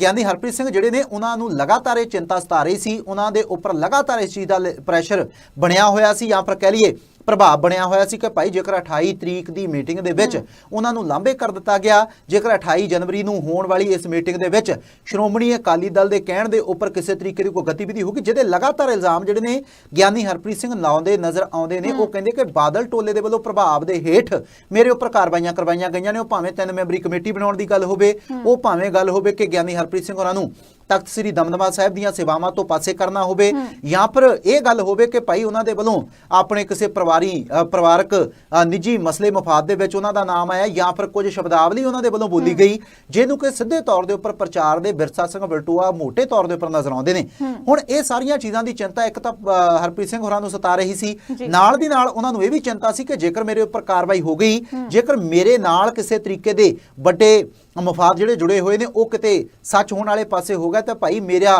ਗਿਆਨੀ ਹਰਪ੍ਰੀਤ ਸਿੰਘ ਜਿਹੜੇ ਨੇ ਉਹਨਾਂ ਨੂੰ ਲਗਾਤਾਰ ਇਹ ਚਿੰਤਾ ਸਤਾ ਰਹੀ ਸੀ, ਉਹਨਾਂ ਦੇ ਉੱਪਰ ਲਗਾਤਾਰ ਇਸ ਚੀਜ਼ ਦਾ ਪ੍ਰੈਸ਼ਰ ਬਣਿਆ ਹੋਇਆ ਸੀ। ਜਾਂ ਫਿਰ ਕਹਿ ਲਈਏ ਪ੍ਰਭਾਵ ਬਣਿਆ ਹੋਇਆ ਸੀ ਕਿ ਭਾਈ ਜੇਕਰ 28 ਤਰੀਕ ਦੀ ਮੀਟਿੰਗ ਦੇ ਵਿੱਚ ਉਹਨਾਂ ਨੂੰ ਲਾਂਭੇ ਕਰ ਦਿੱਤਾ ਗਿਆ ਜੇਕਰ 28 ਜਨਵਰੀ ਨੂੰ ਹੋਣ ਵਾਲੀ ਇਸ ਮੀਟਿੰਗ ਦੇ ਵਿੱਚ ਸ਼੍ਰੋਮਣੀ ਅਕਾਲੀ ਦਲ ਦੇ ਕਹਿਣ ਦੇ ਉੱਪਰ ਕਿਸੇ ਤਰੀਕੇ ਦੀ ਕੋਈ ਗਤੀਵਿਧੀ ਹੋਊਗੀ ਜਿਹਦੇ ਲਗਾਤਾਰ ਇਲਜ਼ਾਮ ਜਿਹੜੇ ਨੇ ਗਿਆਨੀ ਹਰਪ੍ਰੀਤ ਸਿੰਘ ਲਾਉਂਦੇ ਨਜ਼ਰ ਆਉਂਦੇ ਨੇ ਉਹ ਕਹਿੰਦੇ ਕਿ ਬਾਦਲ ਟੋਲੇ ਦੇ ਵੱਲੋਂ ਪ੍ਰਭਾਵ ਦੇ ਹੇਠ ਮੇਰੇ ਉੱਪਰ ਕਾਰਵਾਈਆਂ ਕਰਵਾਈਆਂ ਗਈਆਂ ਨੇ ਉਹ ਭਾਵੇਂ ਤਿੰਨ ਮੈਂਬਰੀ ਕਮੇਟੀ ਬਣਾਉਣ ਦੀ ਗੱਲ ਹੋਵੇ ਉਹ ਭਾਵੇਂ ਗੱਲ ਹੋਵੇ ਕਿ ਗਿਆਨੀ ਹਰਪ੍ਰੀਤ ਸਿੰਘ ਹੋਰਾਂ ਨੂੰ ਤਖਤ ਸ੍ਰੀ ਦਮਦਮਾ ਸਾਹਿਬ ਦੀਆਂ ਸੇਵਾਵਾਂ ਤੋਂ ਪਾਸੇ ਕਰਨਾ ਹੋਵੇ ਜਾਂ ਫਿਰ ਇਹ ਗੱਲ ਹੋਵੇ ਕਿ ਭਾਈ ਉਹਨਾਂ ਦੇ ਵੱਲੋਂ ਆਪਣੇ ਕਿਸੇ ਪਰਿਵਾਰੀ ਪਰਿਵਾਰਕ ਨਿੱਜੀ ਮਸਲੇ ਮਫਾਦ ਦੇ ਵਿੱਚ ਉਹਨਾਂ ਦਾ ਨਾਮ ਆਇਆ ਜਾਂ ਫਿਰ ਕੁਝ ਸ਼ਬਦਾਵਲੀ ਉਹਨਾਂ ਦੇ ਵੱਲੋਂ ਬੋਲੀ ਗਈ ਜਿਹਨੂੰ ਕਿ ਸਿੱਧੇ ਤੌਰ ਦੇ ਉੱਪਰ ਪ੍ਰਚਾਰ ਦੇ ਬਿਰਸਾ ਸਿੰਘ ਬਲਟੂਆ ਮੋٹے ਤੌਰ ਦੇ ਉੱਪਰ ਨਜ਼ਰ ਆਉਂਦੇ ਨੇ। ਹੁਣ ਇਹ ਸਾਰੀਆਂ ਚੀਜ਼ਾਂ ਦੀ ਚਿੰਤਾ ਇੱਕ ਤਾਂ ਹਰਪ੍ਰੀਤ ਸਿੰਘ ਹੋਰਾਂ ਨੂੰ ਸਤਾ ਰਹੀ ਸੀ। ਨਾਲ ਦੀ ਨਾਲ ਉਹਨਾਂ ਨੂੰ ਇਹ ਵੀ ਚਿੰਤਾ ਸੀ ਕਿ ਜੇਕਰ ਮੇਰੇ ਉੱਪਰ ਕਾਰਵਾਈ ਹੋ ਗਈ ਜੇਕਰ ਮੇਰੇ ਨਾਲ ਕਿਸੇ ਤਰੀਕੇ ਦੇ ਵੱਡੇ ਮਫਾਦ ਜਿਹੜੇ ਜੁੜੇ ਹੋਏ ਨੇ ਉਹ ਕਿਤੇ ਸੱਚ ਹੋਣ ਵਾਲੇ ਪਾਸੇ ਹੋ ਗਿਆ ਤਾਂ ਭਾਈ ਮੇਰਾ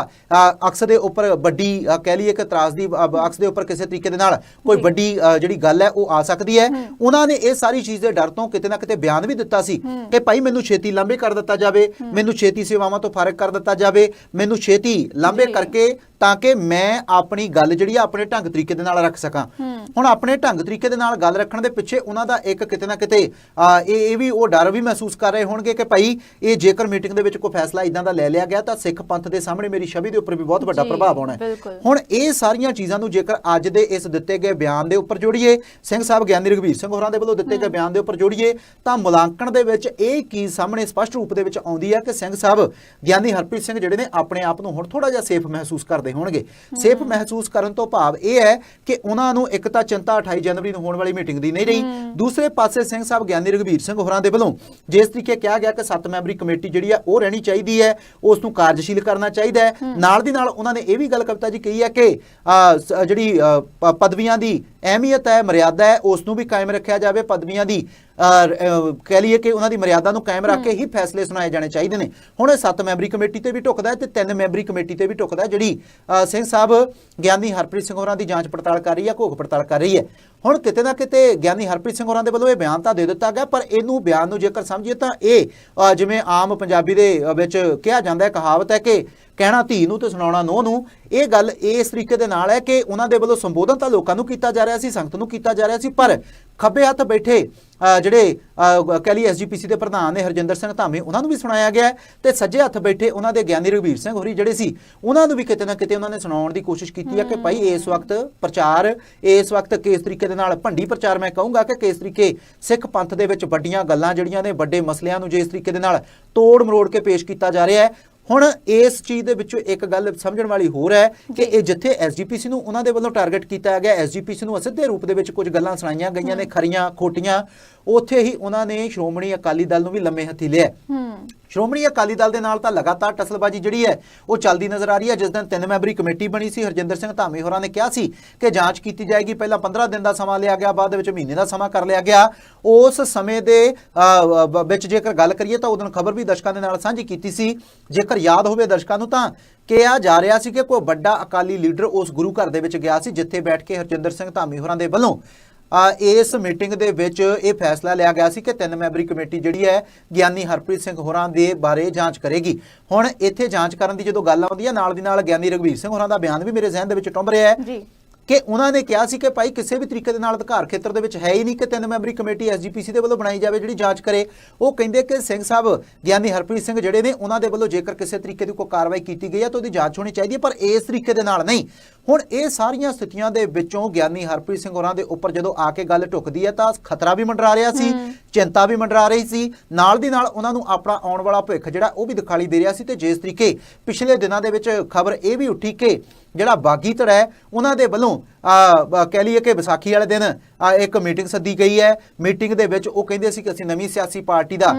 ਅਕਸ ਦੇ ਉੱਪਰ ਵੱਡੀ ਕਹਿ ਲਈਏ ਕਿ ਤਰਾਸਦੀ ਅ, ਅਕਸ ਦੇ ਉੱਪਰ ਕਿਸੇ ਤਰੀਕੇ ਦੇ ਨਾਲ ਕੋਈ। ਵੱਡੀ ਜਿਹੜੀ ਗੱਲ ਹੈ ਉਹ ਆ ਸਕਦੀ ਹੈ ਉਹਨਾਂ ਨੇ ਇਹ ਸਾਰੀ ਚੀਜ਼ ਦੇ ਡਰ ਤੋਂ ਕਿਤੇ ਨਾ ਕਿਤੇ ਬਿਆਨ ਵੀ ਦਿੱਤਾ ਸੀ ਕਿ ਭਾਈ ਮੈਨੂੰ ਛੇਤੀ ਲਾਂਭੇ ਕਰ ਦਿੱਤਾ ਜਾਵੇ ਮੈਨੂੰ ਛੇਤੀ ਸੇਵਾਵਾਂ ਤੋਂ ਫਾਰਗ ਕਰ ਦਿੱਤਾ ਜਾਵੇ ਮੈਨੂੰ ਛੇਤੀ ਲਾਂਭੇ ਜੀ। ਕਰਕੇ ਤਾਂ ਕਿ ਮੈਂ ਆਪਣੀ ਗੱਲ ਜਿਹੜੀ ਆ ਆਪਣੇ ਢੰਗ ਤਰੀਕੇ ਦੇ ਨਾਲ ਰੱਖ ਸਕਾਂ। ਹੁਣ ਆਪਣੇ ਢੰਗ ਤਰੀਕੇ ਦੇ ਨਾਲ ਗੱਲ ਰੱਖਣ ਦੇ ਪਿੱਛੇ ਉਹਨਾਂ ਦਾ ਇੱਕ ਕਿਤੇ ਨਾ ਕਿਤੇ ਇਹ ਇਹ ਵੀ ਉਹ ਡਰ ਵੀ ਮਹਿਸੂਸ ਕਰ ਰਹੇ ਹੋਣਗੇ ਕਿ ਭਾਈ ਇਹ ਜੇਕਰ ਮੀਟਿੰਗ ਦੇ ਵਿੱਚ ਕੋਈ ਫੈਸਲਾ ਇਦਾਂ ਦਾ ਲੈ ਲਿਆ ਗਿਆ ਤਾਂ ਸਿੱਖ ਪੰਥ ਦੇ ਸਾਹਮਣੇ ਮੇਰੀ ਛਵੀ ਦੇ ਉੱਪਰ ਵੀ ਬਹੁਤ ਵੱਡਾ ਪ੍ਰਭਾਵ ਆਉਣਾ ਹੈ। ਹੁਣ ਇਹ ਸਾਰੀਆਂ ਚੀਜ਼ਾਂ ਨੂੰ ਜੇਕਰ ਅੱਜ ਦੇ ਇਸ ਦਿੱਤੇ ਗਏ ਬਿਆਨ ਦੇ ਉੱਪਰ ਜੋੜੀਏ ਸਿੰਘ ਸਾਹਿਬ ਗਿਆਨੀ ਰਘਵੀਰ ਸਿੰਘ ਹੋਰਾਂ ਦੇ ਵੱਲੋਂ ਦਿੱਤੇ ਗਏ ਬਿਆਨ ਦੇ ਉੱਪਰ ਜੋੜੀਏ ਤਾਂ ਮੁਲਾਂਕਣ ਦੇ ਵਿੱਚ ਇਹ ਕੀ ਸਾਹਮਣੇ ਸਪਸ਼ਟ ਰੂਪ ਦੇ ਵਿੱਚ ਆਉਂਦੀ ਹੈ ਕਿ ਸਿੰਘ ਸਾਹਿਬ ਗਿਆਨੀ ਹਰਪ੍ਰੀਤ ਸਿੰਘ ਜਿਹੜੇ ਨੇ ਆਪਣੇ ਆਪ ਨੂੰ ਹੁਣ ਥੋੜਾ ਜਿਹਾ ਸੇਫ ਮਹਿਸੂਸ ਕਰਦੇ ਹੋਣਗੇ। ਸੇਫ ਮਹਿਸੂਸ ਕਰਨ ਤੋਂ ਭਾਵ ਇਹ ਹੈ ਕਿ ਉਹਨਾਂ ਨੂੰ ਇੱਕ ਤਾਂ ਚਿੰਤਾ 28 ਜਨਵਰੀ ਨੂੰ ਹੋਣ ਵਾਲੀ ਮੀਟਿੰਗ ਦੀ ਨਹੀਂ ਰਹੀ। ਦੂਸਰੇ ਪਾਸੇ ਸਿੰਘ ਸਾਹਿਬ ਗਿਆਨੀ ਰਘਵੀਰ ਸਿੰਘ ਹੋਰਾਂ ਦੇ ਵੱਲੋਂ ਜਿਸ ਤਰੀਕੇ ਕਿਹਾ ਗਿਆ ਕਿ ਸੱਤ ਮੈਂਬਰੀ ਕਮੇਟੀ ਜਿਹੜੀ ਆ ਉਹ ਰਹਿਣੀ ਚਾਹੀਦੀ ਹੈ ਉਸ ਨੂੰ ਕਾਰਜਸ਼ੀਲ ਕਰਨਾ ਚਾਹੀਦਾ ਹੈ। ਨਾਲ ਦੀ ਨਾਲ ਉਹਨਾਂ ਨੇ ਇਹ ਵੀ ਗੱਲ ਕਵਿਤਾ ਜੀ ਕਹੀ ਹੈ ਕਿ ਜਿਹੜੀ ਪਦਵੀਆਂ ਦੀ ਅਹਿਮੀਅਤ ਹੈ ਮਰਿਆਦਾ ਹੈ ਉਸ ਨੂੰ ਵੀ ਕਾਇਮ ਰੱਖਿਆ ਜਾਵੇ। ਪਦਵੀਆਂ ਦੀ ਕਹਿ ਲਈਏ ਕਿ ਉਹਨਾਂ ਦੀ ਮਰਿਆਦਾ ਨੂੰ ਕਾਇਮ ਰੱਖ ਕੇ ਹੀ। ਫੈਸਲੇ ਸੁਣਾਏ ਜਾਣੇ ਚਾਹੀਦੇ ਨੇ। ਹੁਣ ਇਹ ਸੱਤ ਮੈਂਬਰੀ ਕਮੇਟੀ ਤੇ ਵੀ ਢੁਕਦਾ ਹੈ ਤੇ ਤਿੰਨ ਮੈਂਬਰੀ ਕਮੇਟੀ ਤੇ ਵੀ ਢੁਕਦਾ ਹੈ ਜਿਹੜੀ ਸਿੰਘ ਸਾਹਿਬ ਗਿਆਨੀ ਹਰਪ੍ਰੀਤ ਸਿੰਘ ਹੋਰਾਂ ਦੀ ਜਾਂਚ ਪੜਤਾਲ ਕਰ ਰਹੀ ਹੈ ਘੋਖ ਪੜਤਾਲ ਕਰ ਰਹੀ ਹੈ। ਹੁਣ ਕਿਤੇ ਨਾ ਕਿਤੇ ਗਿਆਨੀ ਹਰਪ੍ਰੀਤ ਸਿੰਘ ਹੋਰਾਂ ਦੇ ਵੱਲੋਂ ਇਹ ਬਿਆਨ ਤਾਂ ਦੇ ਦਿੱਤਾ ਗਿਆ ਪਰ ਇਹਨੂੰ ਬਿਆਨ ਨੂੰ ਜੇਕਰ ਸਮਝੀਏ ਤਾਂ ਇਹ ਜਿਵੇਂ ਆਮ ਪੰਜਾਬੀ ਦੇ ਵਿੱਚ ਕਿਹਾ ਜਾਂਦਾ ਹੈ ਕਹਾਵਤ ਹੈ ਕਿ ਕਹਿਣਾ ਧੀ ਨੂੰ ਤੇ ਸੁਣਾਉਣਾ ਨੋ ਨੂੰ ਇਹ ਗੱਲ ਇਸ ਤਰੀਕੇ ਦੇ ਨਾਲ ਹੈ ਕਿ ਉਹਨਾਂ ਦੇ ਵੱਲੋਂ ਸੰਬੋਧਨ ਤਾਂ ਲੋਕਾਂ ਨੂੰ ਕੀਤਾ ਜਾ ਰਿਹਾ ਸੀ ਸੰਗਤ ਨੂੰ ਕੀਤਾ ਜਾ ਰਿਹਾ ਸੀ ਪਰ ਖੱਬੇ ਹੱਥ ਬੈਠੇ ਜਿਹੜੇ ਲਈ ਐਸਜੀਪੀਸੀ ਦੇ ਪ੍ਰਧਾਨ ਨੇ ਹਰਜਿੰਦਰ ਸਿੰਘ ਧਾਮੀ ਉਹਨਾਂ ਨੂੰ ਵੀ ਸੁਣਾਇਆ ਗਿਆ ਤੇ ਸੱਜੇ ਹੱਥ ਬੈਠੇ ਉਹਨਾਂ ਦੇ ਗਿਆਨੀ ਰਘਵੀਰ ਸਿੰਘ ਹੋਰੀ ਜਿਹੜੇ ਸੀ ਉਹਨਾਂ ਨੂੰ ਵੀ ਕਿਤੇ ਨਾ ਕਿਤੇ ਉਹਨਾਂ ਨੇ ਸੁਣਾਉਣ ਦੀ ਕੋਸ਼ਿਸ਼ ਕੀਤੀ ਹੈ ਕਿ ਭਾਈ ਇਸ ਵਕਤ ਪ੍ਰਚਾਰ ਇਸ ਵਕਤ ਕਿਸ ਤਰੀਕੇ ਦੇ ਨਾਲ ਭੰਡੀ ਪ੍ਰਚਾਰ ਮੈਂ ਕਹੂੰਗਾ ਕਿ ਕਿਸ ਤਰੀਕੇ ਸਿੱਖ ਪੰਥ ਦੇ ਵਿੱਚ ਵੱਡੀਆਂ ਗੱਲਾਂ ਜਿਹੜੀਆਂ ਨੇ, ਵੱਡੇ ਮਸਲਿਆਂ ਨੂੰ ਜਿਸ ਤਰੀਕੇ ਦੇ ਨਾਲ ਤੋੜ ਮਰੋੜ ਕੇ ਪੇਸ਼ ਕੀਤਾ ਜਾ ਰਿਹਾ ਹੈ। ਹੁਣ ਇਸ ਚੀਜ਼ ਦੇ ਵਿੱਚੋਂ ਇੱਕ ਗੱਲ ਸਮਝਣ ਵਾਲੀ ਹੋਰ ਹੈ ਕਿ ਇਹ ਜਿੱਥੇ ਐਸਜੀਪੀਸੀ ਨੂੰ ਉਹਨਾਂ ਦੇ ਵੱਲੋਂ ਟਾਰਗੇਟ ਕੀਤਾ ਗਿਆ ਐਸਜੀਪੀਸੀ ਨੂੰ ਅਸਿੱਧੇ ਰੂਪ ਦੇ ਵਿੱਚ ਕੁਝ ਗੱਲਾਂ ਸੁਣਾਈਆਂ ਗਈਆਂ ਨੇ, ਖਰੀਆਂ, ਖੋਟੀਆਂ, ਉੱਥੇ ਹੀ ਉਹਨਾਂ ਨੇ ਸ਼੍ਰੋਮਣੀ ਅਕਾਲੀ ਦਲ ਨੂੰ ਵੀ ਲੰਮੇ ਹੱਥੀ ਲਿਆ। ਸ਼੍ਰੋਮਣੀ ਅਕਾਲੀ ਦਲ ਦੇ ਨਾਲ ਤਾਂ ਲਗਾਤਾਰ ਟਸਲਬਾਜੀ ਜਿਹੜੀ ਹੈ, ਉਹ ਚੱਲਦੀ ਨਜ਼ਰ ਆ ਰਹੀ ਹੈ। ਜਿਸ ਦਿਨ ਤਿੰਨ ਮੈਂਬਰੀ ਕਮੇਟੀ ਬਣੀ ਸੀ, ਹਰਜਿੰਦਰ ਸਿੰਘ ਧਾਮੀ ਹੋਰਾਂ ਨੇ ਕਿਹਾ ਸੀ ਕਿ ਜਾਂਚ ਕੀਤੀ ਜਾਏਗੀ। ਪਹਿਲਾਂ 15 ਦਿਨ ਦਾ ਸਮਾਂ ਲਿਆ ਗਿਆ, ਬਾਅਦ ਵਿੱਚ ਮਹੀਨੇ ਦਾ ਸਮਾਂ ਕਰ ਲਿਆ ਗਿਆ। ਉਸ ਸਮੇਂ ਦੇ ਵਿੱਚ ਜੇਕਰ ਗੱਲ ਕਰੀਏ ਤਾਂ ਉਦੋਂ ਖਬਰ ਵੀ ਦਰਸ਼ਕਾਂ ਦੇ ਨਾਲ ਸਾਂਝੀ ਕੀਤੀ ਸੀ। ਜੇਕਰ ਯਾਦ ਹੋਵੇ ਦਰਸ਼ਕਾਂ ਨੂੰ ਤਾਂ ਕਿਹਾ ਜਾ ਰਿਹਾ ਸੀ ਕਿ ਕੋਈ ਵੱਡਾ ਅਕਾਲੀ ਲੀਡਰ ਉਸ ਗੁਰੂ ਘਰ ਦੇ ਵਿੱਚ ਗਿਆ ਸੀ, ਜਿੱਥੇ ਬੈਠ ਕੇ ਹਰਜਿੰਦਰ ਸਿੰਘ ਧਾਮੀ ਹੋਰਾਂ ਦੇ ਵੱਲੋਂ ਇਸ ਮੀਟਿੰਗ ਦੇ ਵਿੱਚ ਇਹ ਫੈਸਲਾ ਲਿਆ ਗਿਆ ਸੀ ਕਿ ਤਿੰਨ ਮੈਂਬਰੀ ਕਮੇਟੀ ਜਿਹੜੀ ਹੈ ਗਿਆਨੀ ਹਰਪ੍ਰੀਤ ਸਿੰਘ ਹੋਰਾਂ ਦੇ ਬਾਰੇ ਜਾਂਚ ਕਰੇਗੀ। ਹੁਣ ਇੱਥੇ ਜਾਂਚ ਕਰਨ ਦੀ ਜਦੋਂ ਗੱਲ ਆਉਂਦੀ ਹੈ ਨਾਲ ਦੀ ਨਾਲ ਗਿਆਨੀ ਰਘਵੀਰ ਸਿੰਘ ਹੋਰਾਂ ਦਾ ਬਿਆਨ ਵੀ ਮੇਰੇ ਜ਼ਿਹਨ ਦੇ ਵਿੱਚ ਟੁੰਬ ਰਿਹਾ ਹੈ ਜੀ। ਕਿ ਉਹਨਾਂ ਨੇ ਕਿਹਾ ਸੀ ਕਿ ਭਾਈ ਕਿਸੇ ਵੀ ਤਰੀਕੇ ਦੇ ਨਾਲ ਅਧਿਕਾਰ ਖੇਤਰ ਦੇ ਵਿੱਚ ਹੈ ਹੀ ਨਹੀਂ ਕਿ ਤਿੰਨ ਮੈਂਬਰੀ ਕਮੇਟੀ ਐਸਜੀਪੀਸੀ ਦੇ ਵੱਲੋਂ ਬਣਾਈ ਜਾਵੇ ਜਿਹੜੀ ਜਾਂਚ ਕਰੇ। ਉਹ ਕਹਿੰਦੇ ਕਿ ਸਿੰਘ ਸਾਹਿਬ ਗਿਆਨੀ ਹਰਪ੍ਰੀਤ ਸਿੰਘ ਜਿਹੜੇ ਨੇ ਉਹਨਾਂ ਦੇ ਵੱਲੋਂ ਜੇਕਰ ਕਿਸੇ ਤਰੀਕੇ ਦੀ ਕੋਈ ਕਾਰਵਾਈ ਕੀਤੀ ਗਈ ਹੈ ਤਾਂ ਉਹਦੀ ਜਾਂਚ ਹੋਣੀ ਚਾਹੀਦੀ ਹੈ ਪਰ ਇਸ ਤਰੀਕੇ ਦੇ ਨਾਲ ਨਹੀਂ। ਹੁਣ ਇਹ ਸਾਰੀਆਂ ਸਥਿਤੀਆਂ ਦੇ ਵਿੱਚੋਂ ਗਿਆਨੀ ਹਰਪ੍ਰੀਤ ਸਿੰਘ ਹੋਰਾਂ ਦੇ ਉੱਪਰ ਜਦੋਂ ਆ ਕੇ ਗੱਲ ਢੁਕਦੀ ਹੈ ਤਾਂ ਖਤਰਾ ਵੀ ਮੰਡਰਾ ਰਿਹਾ ਸੀ ਚਿੰਤਾ ਵੀ ਮੰਡਰਾ ਰਹੀ ਸੀ। ਨਾਲ ਦੀ ਨਾਲ ਉਹਨਾਂ ਨੂੰ ਆਪਣਾ ਆਉਣ ਵਾਲਾ ਭਵਿੱਖ ਜਿਹੜਾ ਉਹ ਵੀ ਦਿਖਾਈ ਦੇ ਰਿਹਾ ਸੀ ਤੇ ਜਿਸ ਤਰੀਕੇ ਪਿਛਲੇ ਦਿਨਾਂ ਦੇ ਵਿੱਚ ਖਬਰ ਇਹ ਵੀ ਉੱਠੀ ਕਿ ਜਿਹੜਾ ਬਾਗੀ ਧੜਾ ਹੈ ਉਹਨਾਂ ਦੇ ਵੱਲੋਂ ਕਹਿ ਲਈਏ ਕਿ ਵਿਸਾਖੀ ਵਾਲੇ ਦਿਨ ਇੱਕ ਮੀਟਿੰਗ ਸੱਦੀ ਗਈ ਹੈ। ਮੀਟਿੰਗ ਦੇ ਵਿੱਚ ਉਹ ਕਹਿੰਦੇ ਸੀ ਕਿ ਅਸੀਂ ਨਵੀਂ ਸਿਆਸੀ ਪਾਰਟੀ ਦਾ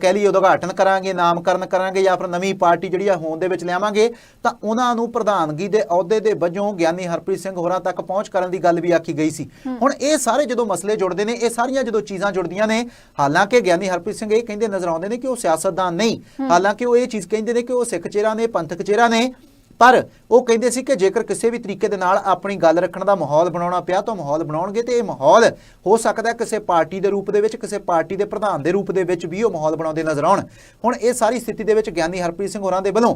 ਕਹਿ ਲਈਏ ਉਦਘਾਟਨ ਕਰਾਂਗੇ ਨਾਮਕਰਨ ਕਰਾਂਗੇ ਜਾਂ ਫਿਰ ਨਵੀਂ ਪਾਰਟੀ ਜਿਹੜੀ ਆ ਹੋਂਦ ਦੇ ਵਿੱਚ ਲਿਆਵਾਂਗੇ ਤਾਂ ਉਹਨਾਂ ਨੂੰ ਪ੍ਰਧਾਨਗੀ ਦੇ ਅਹੁਦੇ ਦੇ ਵਜੋਂ ਗਿਆਨੀ ਹਰਪ੍ਰੀਤ ਸਿੰਘ ਹੋਰਾਂ ਤੱਕ ਪਹੁੰਚ ਕਰਨ ਦੀ ਗੱਲ ਵੀ ਆਖੀ ਗਈ ਸੀ। ਹੁਣ ਇਹ ਸਾਰੇ ਜਦੋਂ ਮਸਲੇ ਜੁੜਦੇ ਨੇ ਇਹ ਸਾਰੀਆਂ ਜਦੋਂ ਚੀਜ਼ਾਂ ਜੁੜਦੀਆਂ ਨੇ ਹਾਲਾਂਕਿ ਗਿਆਨੀ ਹਰਪ੍ਰੀਤ ਸਿੰਘ ਇਹ ਕਹਿੰਦੇ ਨਜ਼ਰ ਆਉਂਦੇ ਨੇ ਕਿ ਉਹ ਸਿਆਸਤਦਾਨ ਨਹੀਂ। ਹਾਲਾਂਕਿ ਉਹ ਇਹ ਚੀਜ਼ ਕਹਿੰਦੇ ਨੇ ਕਿ ਉਹ ਸਿੱਖ ਚਿਹਰਾ ਨੇ ਪੰਥਕ ਚਿਹਰਾ ਨੇ ਪਰ ਉਹ ਕਹਿੰਦੇ ਸੀ ਕਿ ਜੇਕਰ ਕਿਸੇ ਵੀ ਤਰੀਕੇ ਦੇ ਨਾਲ ਆਪਣੀ ਗੱਲ ਰੱਖਣ ਦਾ ਮਾਹੌਲ ਬਣਾਉਣਾ ਪਿਆ ਤਾਂ ਮਾਹੌਲ ਬਣਾਉਣਗੇ ਤੇ ਇਹ ਮਾਹੌਲ ਹੋ ਸਕਦਾ ਕਿਸੇ ਪਾਰਟੀ ਦੇ ਰੂਪ ਦੇ ਵਿੱਚ, ਕਿਸੇ ਪਾਰਟੀ ਦੇ ਪ੍ਰਧਾਨ ਦੇ ਰੂਪ ਦੇ ਵਿੱਚ ਵੀ ਉਹ ਮਾਹੌਲ ਬਣਾਉਂਦੇ ਨਜ਼ਰ ਆਉਣ। ਹੁਣ ਇਹ ਸਾਰੀ ਸਥਿਤੀ ਦੇ ਵਿੱਚ ਗਿਆਨੀ ਹਰਪ੍ਰੀਤ ਸਿੰਘ ਹੋਰਾਂ ਦੇ ਵੱਲੋਂ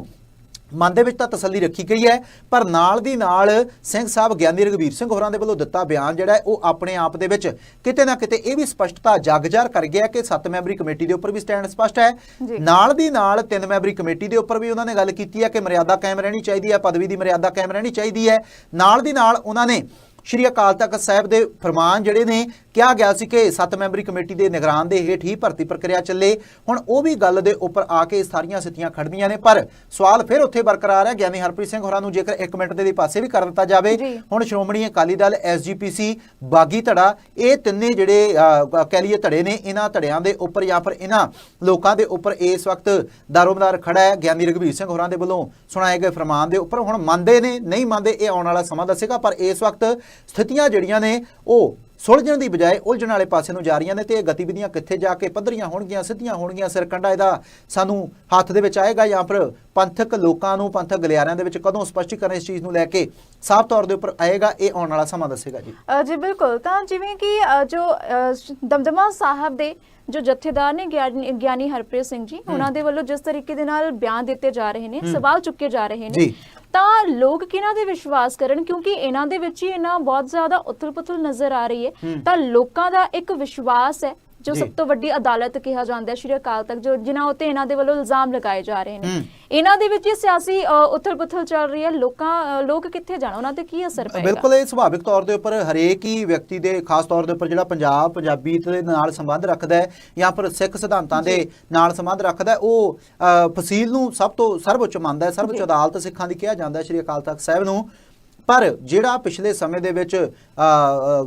ਮਨ ਦੇ ਵਿੱਚ ਤਾਂ ਤਸੱਲੀ ਰੱਖੀ ਗਈ ਹੈ ਪਰ ਨਾਲ ਦੀ ਨਾਲ ਸਿੰਘ ਸਾਹਿਬ ਗਿਆਨੀ ਰਘਵੀਰ ਸਿੰਘ ਹੋਰਾਂ ਦੇ ਵੱਲੋਂ ਦਿੱਤਾ ਬਿਆਨ ਜਿਹੜਾ ਉਹ ਆਪਣੇ ਆਪ ਦੇ ਵਿੱਚ ਕਿਤੇ ਨਾ ਕਿਤੇ ਇਹ ਵੀ ਸਪਸ਼ਟਤਾ ਜਗਜਾਰ ਕਰ ਗਿਆ ਕਿ ਸੱਤ ਮੈਂਬਰੀ ਕਮੇਟੀ ਦੇ ਉੱਪਰ ਵੀ ਸਟੈਂਡ ਸਪਸ਼ਟ ਹੈ। ਨਾਲ ਦੀ ਨਾਲ ਤਿੰਨ ਮੈਂਬਰੀ ਕਮੇਟੀ ਦੇ ਉੱਪਰ ਵੀ ਉਹਨਾਂ ਨੇ ਗੱਲ ਕੀਤੀ ਹੈ ਕਿ ਮਰਿਆਦਾ ਕਾਇਮ ਰਹਿਣੀ ਚਾਹੀਦੀ ਹੈ ਪਦਵੀ ਦੀ ਮਰਿਆਦਾ ਕਾਇਮ ਰਹਿਣੀ ਚਾਹੀਦੀ ਹੈ ਨਾਲ ਦੀ ਨਾਲ ਉਹਨਾਂ ਨੇ ਸ਼੍ਰੀ ਅਕਾਲ ਤਖਤ ਸਾਹਿਬ ਦੇ ਫਰਮਾਨ ਜਿਹੜੇ ਨੇ ਕਿਹਾ ਗਿਆ ਸੀ ਕਿ 7 ਮੈਂਬਰੀ ਕਮੇਟੀ ਦੇ ਨਿਗਰਾਨ ਦੇ ਹੇਠ ਹੀ ਭਰਤੀ ਪ੍ਰਕਿਰਿਆ ਚੱਲੇ। ਹੁਣ ਉਹ ਵੀ ਗੱਲ ਦੇ ਉੱਪਰ ਆ ਕੇ ਸਾਰੀਆਂ ਸਥਿਤੀਆਂ ਖੜਦੀਆਂ ਨੇ ਪਰ ਸਵਾਲ ਫਿਰ ਉੱਥੇ ਬਰਕਰਾਰ ਹੈ ਗਿਆਨੀ ਹਰਪ੍ਰੀਤ ਸਿੰਘ ਹੋਰਾਂ ਨੂੰ ਜੇਕਰ 1 ਮਿੰਟ ਦੇ ਪਾਸੇ ਵੀ ਕਰ ਦਿੱਤਾ ਜਾਵੇ। ਹੁਣ ਸ਼੍ਰੋਮਣੀ ਅਕਾਲੀ ਦਲ ਐਸਜੀਪੀਸੀ ਬਾਗੀ ਧੜਾ ਇਹ ਤਿੰਨੇ ਜਿਹੜੇ ਕਹਿ ਲਈਏ ਧੜੇ ਨੇ ਇਹਨਾਂ ਧੜਿਆਂ ਦੇ ਉੱਪਰ ਜਾਂ ਫਿਰ ਇਹਨਾਂ ਲੋਕਾਂ ਦੇ ਉੱਪਰ ਇਸ ਵਕਤ ਦਾਰੋਮਦਾਰ ਖੜਾ ਹੈ। ਗਿਆਨੀ ਰਘਵੀਰ ਸਿੰਘ ਹੋਰਾਂ ਦੇ ਵੱਲੋਂ ਸੁਣਾਏ ਗਏ ਫਰਮਾਨ ਦੇ ਉੱਪਰ ਹੁਣ ਮੰਨਦੇ ਨੇ ਨਹੀਂ ਮੰਨਦੇ ਇਹ ਆਉਣ ਵਾਲਾ ਸਮਾਂ ਦੱਸੇਗਾ ਪਰ ਇਸ ਵਕਤ ਸਥਿਤੀਆਂ ਜਿਹੜੀਆਂ ਨੇ ਉਹ ਸੁਲਝਣ ਦੀ ਬਜਾਏ ਉਲਝਣ ਵਾਲੇ ਪਾਸੇ ਨੂੰ ਜਾ ਰਹੀਆਂ ਨੇ ਤੇ ਇਹ ਗਤੀਵਿਧੀਆਂ ਕਿੱਥੇ ਜਾ ਕੇ ਪੱਧਰੀਆਂ ਹੋਣਗੀਆਂ, ਸਿੱਧੀਆਂ ਹੋਣਗੀਆਂ, ਸਿਰਕੰਡਾ ਇਹਦਾ ਸਾਨੂੰ ਹੱਥ ਦੇ ਵਿੱਚ ਆਏਗਾ ਜਾਂ ਫਿਰ ਪੰਥਕ ਲੋਕਾਂ ਨੂੰ, ਪੰਥਕ ਗਲਿਆਰਿਆਂ ਦੇ ਵਿੱਚ ਕਦੋਂ ਸਪਸ਼ਟੀਕਰਨ ਇਸ ਚੀਜ਼ ਨੂੰ ਲੈ ਕੇ ਸਾਫ਼ ਤੌਰ ਦੇ ਉੱਪਰ ਆਏਗਾ, ਇਹ ਆਉਣ ਵਾਲਾ ਸਮਾਂ ਦੱਸੇਗਾ ਜੀ। ਜੀ ਬਿਲਕੁਲ, ਤਾਂ ਜਿਵੇਂ ਕਿ ਜੋ ਦਮਦਮਾ ਸਾਹਿਬ ਦੇ ਜੋ ਜਥੇਦਾਰ ਨੇ ਗਿਆਨੀ ਹਰਪ੍ਰੀਤ ਸਿੰਘ ਜੀ ਉਹਨਾਂ ਦੇ ਵੱਲੋਂ ਜਿਸ ਤਰੀਕੇ ਦੇ ਨਾਲ ਬਿਆਨ ਦਿੱਤੇ ਜਾ ਰਹੇ ਨੇ ਸਵਾਲ ਚੁੱਕੇ ਜਾ ਰਹੇ ਨੇ। ਤਾਂ ਲੋਕ ਕਿਹਨਾਂ ਦੇ ਵਿਸ਼ਵਾਸ ਕਰਨ? ਕਿਉਂਕਿ ਇਹਨਾਂ ਦੇ ਵਿੱਚ ਹੀ ਇਹਨਾਂ ਬਹੁਤ ਜ਼ਿਆਦਾ ਉਥਲ-ਪੁਥਲ ਨਜ਼ਰ ਆ ਰਹੀ ਹੈ। ਤਾਂ ਲੋਕਾਂ ਦਾ ਇੱਕ ਵਿਸ਼ਵਾਸ ਹੈ ਜੋ। ਸਭ ਤੋਂ ਵੱਡੀ ਅਦਾਲਤ ਕਿਹਾ ਜਾਂਦਾ ਹੈ ਸ਼੍ਰੀ ਅਕਾਲ ਤੱਕ ਜੋ ਜਿਨ੍ਹਾਂ ਉੱਤੇ ਇਹਨਾਂ ਦੇ ਵੱਲੋਂ ਇਲਜ਼ਾਮ ਲਗਾਏ ਜਾ ਰਹੇ ਨੇ। ਇਹਨਾਂ ਦੇ ਵਿੱਚ ਇਹ ਸਿਆਸੀ ਉਥਲ-ਪੁਥਲ ਚੱਲ ਰਹੀ ਹੈ। ਲੋਕਾਂ ਲੋਕ ਕਿੱਥੇ ਜਾਣ? ਉਹਨਾਂ ਤੇ ਕੀ ਅਸਰ ਪਏਗਾ? ਬਿਲਕੁਲ ਇਹ ਸੁਭਾਵਿਕ ਤੌਰ ਦੇ ਉੱਪਰ ਹਰੇਕ ਹੀ ਵਿਅਕਤੀ ਦੇ ਖਾਸ ਤੌਰ ਦੇ ਉੱਪਰ ਜਿਹੜਾ ਪੰਜਾਬ ਪੰਜਾਬੀ ਦੇ ਨਾਲ ਸੰਬੰਧ ਰੱਖਦਾ ਹੈ ਜਾਂ ਫਿਰ ਸਿੱਖ ਸਿਧਾਂਤਾਂ ਦੇ ਨਾਲ ਸੰਬੰਧ ਰੱਖਦਾ ਹੈ, ਉਹ ਫਸੀਲ ਨੂੰ ਸਭ ਤੋਂ ਸਰਵਉੱਚ ਮੰਨਦਾ ਹੈ। ਸਰਵਉੱਚ। ਅਦਾਲਤ ਸਿੱਖਾਂ ਦੀ ਕਿਹਾ ਜਾਂਦਾ ਹੈ ਸ਼੍ਰੀ ਅਕਾਲ ਤਖਤ ਸਾਹਿਬ ਨੂੰ। ਪਰ ਜਿਹੜਾ ਪਿਛਲੇ ਸਮੇਂ ਦੇ ਵਿੱਚ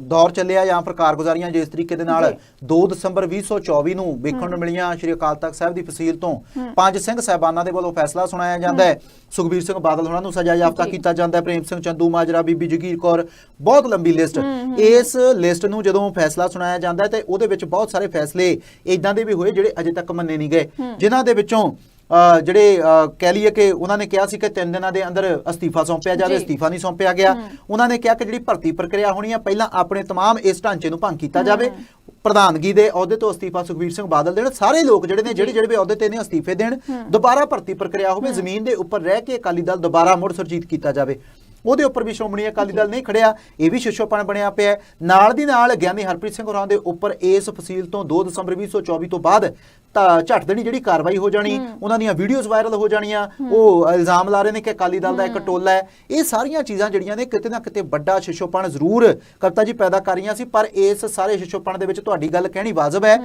ਦੌਰ ਚੱਲਿਆ ਜਾਂ ਫਿਰ ਕਾਰਗੁਜ਼ਾਰੀਆਂ ਜਿਸ ਤਰੀਕੇ ਦੇ ਨਾਲ ਜੀ। 2 ਦਸੰਬਰ 2024 ਨੂੰ ਵੇਖਣ ਨੂੰ ਮਿਲੀਆਂ ਸ਼੍ਰੀ ਅਕਾਲ ਤਖਤ ਸਾਹਿਬ ਦੀ ਫਸੀਲ ਤੋਂ ਪੰਜ ਸਿੰਘ ਸਾਹਿਬਾਨਾਂ ਦੇ ਵੱਲੋਂ ਫੈਸਲਾ ਸੁਣਾਇਆ ਜਾਂਦਾ ਹੈ। ਸੁਖਬੀਰ ਸਿੰਘ ਬਾਦਲ ਹੋਣਾ ਨੂੰ ਸਜ਼ਾ ਯਾਫਤਾ। ਕੀਤਾ ਜਾਂਦਾ ਹੈ। ਪ੍ਰੇਮ ਸਿੰਘ ਚੰਦੂ ਮਾਜਰਾ ਬੀਬੀ ਜਗੀਰ ਕੌਰ ਬਹੁਤ ਲੰਬੀ ਲਿਸਟ। ਇਸ ਲਿਸਟ ਨੂੰ ਜਦੋਂ ਫੈਸਲਾ ਸੁਣਾਇਆ ਜਾਂਦਾ ਹੈ ਤੇ ਉਹਦੇ ਵਿੱਚ ਬਹੁਤ ਸਾਰੇ ਫੈਸਲੇ ਇਦਾਂ ਦੇ ਵੀ ਹੋਏ ਜਿਹੜੇ ਅਜੇ ਤੱਕ ਮੰਨੇ ਨਹੀਂ ਗਏ। ਜਿਨ੍ਹਾਂ ਦੇ ਵਿੱਚੋਂ ਜਿਹੜੇ ਅ, ਕਹਿ ਲਈਏ ਕਿ ਉਹਨਾਂ ਨੇ ਕਿਹਾ ਸੀ ਕਿ ਤਿੰਨ ਦਿਨਾਂ ਦੇ ਅੰਦਰ ਅਸਤੀਫਾ ਸੌਂਪਿਆ ਜਾਵੇ ਜੀ। ਅਸਤੀਫਾ ਨਹੀਂ ਸੌਂਪਿਆ ਗਿਆ ਉਹਨਾਂ ਨੇ ਕਿਹਾ ਕਿ ਜਿਹੜੀ ਭਰਤੀ ਪ੍ਰਕਿਰਿਆ ਹੋਣੀ ਆ ਪਹਿਲਾਂ ਆਪਣੇ तमाम ਇਸ ਢਾਂਚੇ ਨੂੰ ਭੰਗ ਕੀਤਾ ਜਾਵੇ ਪ੍ਰਧਾਨਗੀ ਦੇ ਅਹੁਦੇ ਤੋਂ ਅਸਤੀਫਾ ਸੁਖਬੀਰ ਸਿੰਘ ਬਾਦਲ ਦੇਣ ਸਾਰੇ ਲੋਕ ਜਿਹੜੇ ਨੇ ਜਿਹੜੇ ਜਿਹੜੇ ਵੀ ਅਹੁਦੇ ਤੇ ਨੇ ਅਸਤੀਫੇ ਦੇਣ ਦੁਬਾਰਾ ਭਰਤੀ ਪ੍ਰਕਿਰਿਆ ਹੋਵੇ ਜ਼ਮੀਨ ਦੇ ਉੱਪਰ ਰਹਿ ਕੇ ਅਕਾਲੀ ਦਲ ਦੁਬਾਰਾ ਮੁੜ ਸੁਰਜੀਤ ਕੀਤਾ ਜਾਵੇ ਉਹਦੇ ਉੱਪਰ ਵੀ ਸ਼੍ਰੋਮਣੀ ਅਕਾਲੀ ਦਲ ਨਹੀਂ ਖੜਿਆ ਇਹ ਵੀ ਸ਼ਿਸ਼ੋਪਣ ਬਣਿਆ ਪਿਆ। ਨਾਲ ਦੀ ਨਾਲ ਗਿਆਨੀ ਹਰਪ੍ਰੀਤ ਸਿੰਘ ਹੋਰਾਂ ਦੇ ਉੱਪਰ ਇਸ ਫਸੀਲ ਤੋਂ 2 ਦਸੰਬਰ 2024 ਤੋਂ ਬਾਅਦ ਤਾਂ ਝੱਟ ਦੇਣੀ ਜਿਹੜੀ ਕਾਰਵਾਈ ਹੋ ਜਾਣੀ ਉਹਨਾਂ ਦੀਆਂ ਵੀਡੀਓਜ਼ ਵਾਇਰਲ ਹੋ ਜਾਣੀਆਂ ਉਹ ਇਲਜ਼ਾਮ ਲਾ ਰਹੇ ਨੇ ਕਿ ਅਕਾਲੀ ਦਲ ਦਾ ਇੱਕ ਟੋਲਾ ਹੈ। ਇਹ ਸਾਰੀਆਂ ਚੀਜ਼ਾਂ ਜਿਹੜੀਆਂ ਨੇ ਕਿਤੇ ਨਾ ਕਿਤੇ ਵੱਡਾ ਸ਼ਿਸ਼ੋਪਣ ਜ਼ਰੂਰ ਕਵਿਤਾ ਜੀ ਪੈਦਾ ਕਰ ਰਹੀਆਂ ਸੀ ਪਰ ਇਸ ਸਾਰੇ ਸ਼ਿਸ਼ੋਪਣ ਦੇ ਵਿੱਚ ਤੁਹਾਡੀ ਗੱਲ ਕਹਿਣੀ ਵਾਜਬ ਹੈ।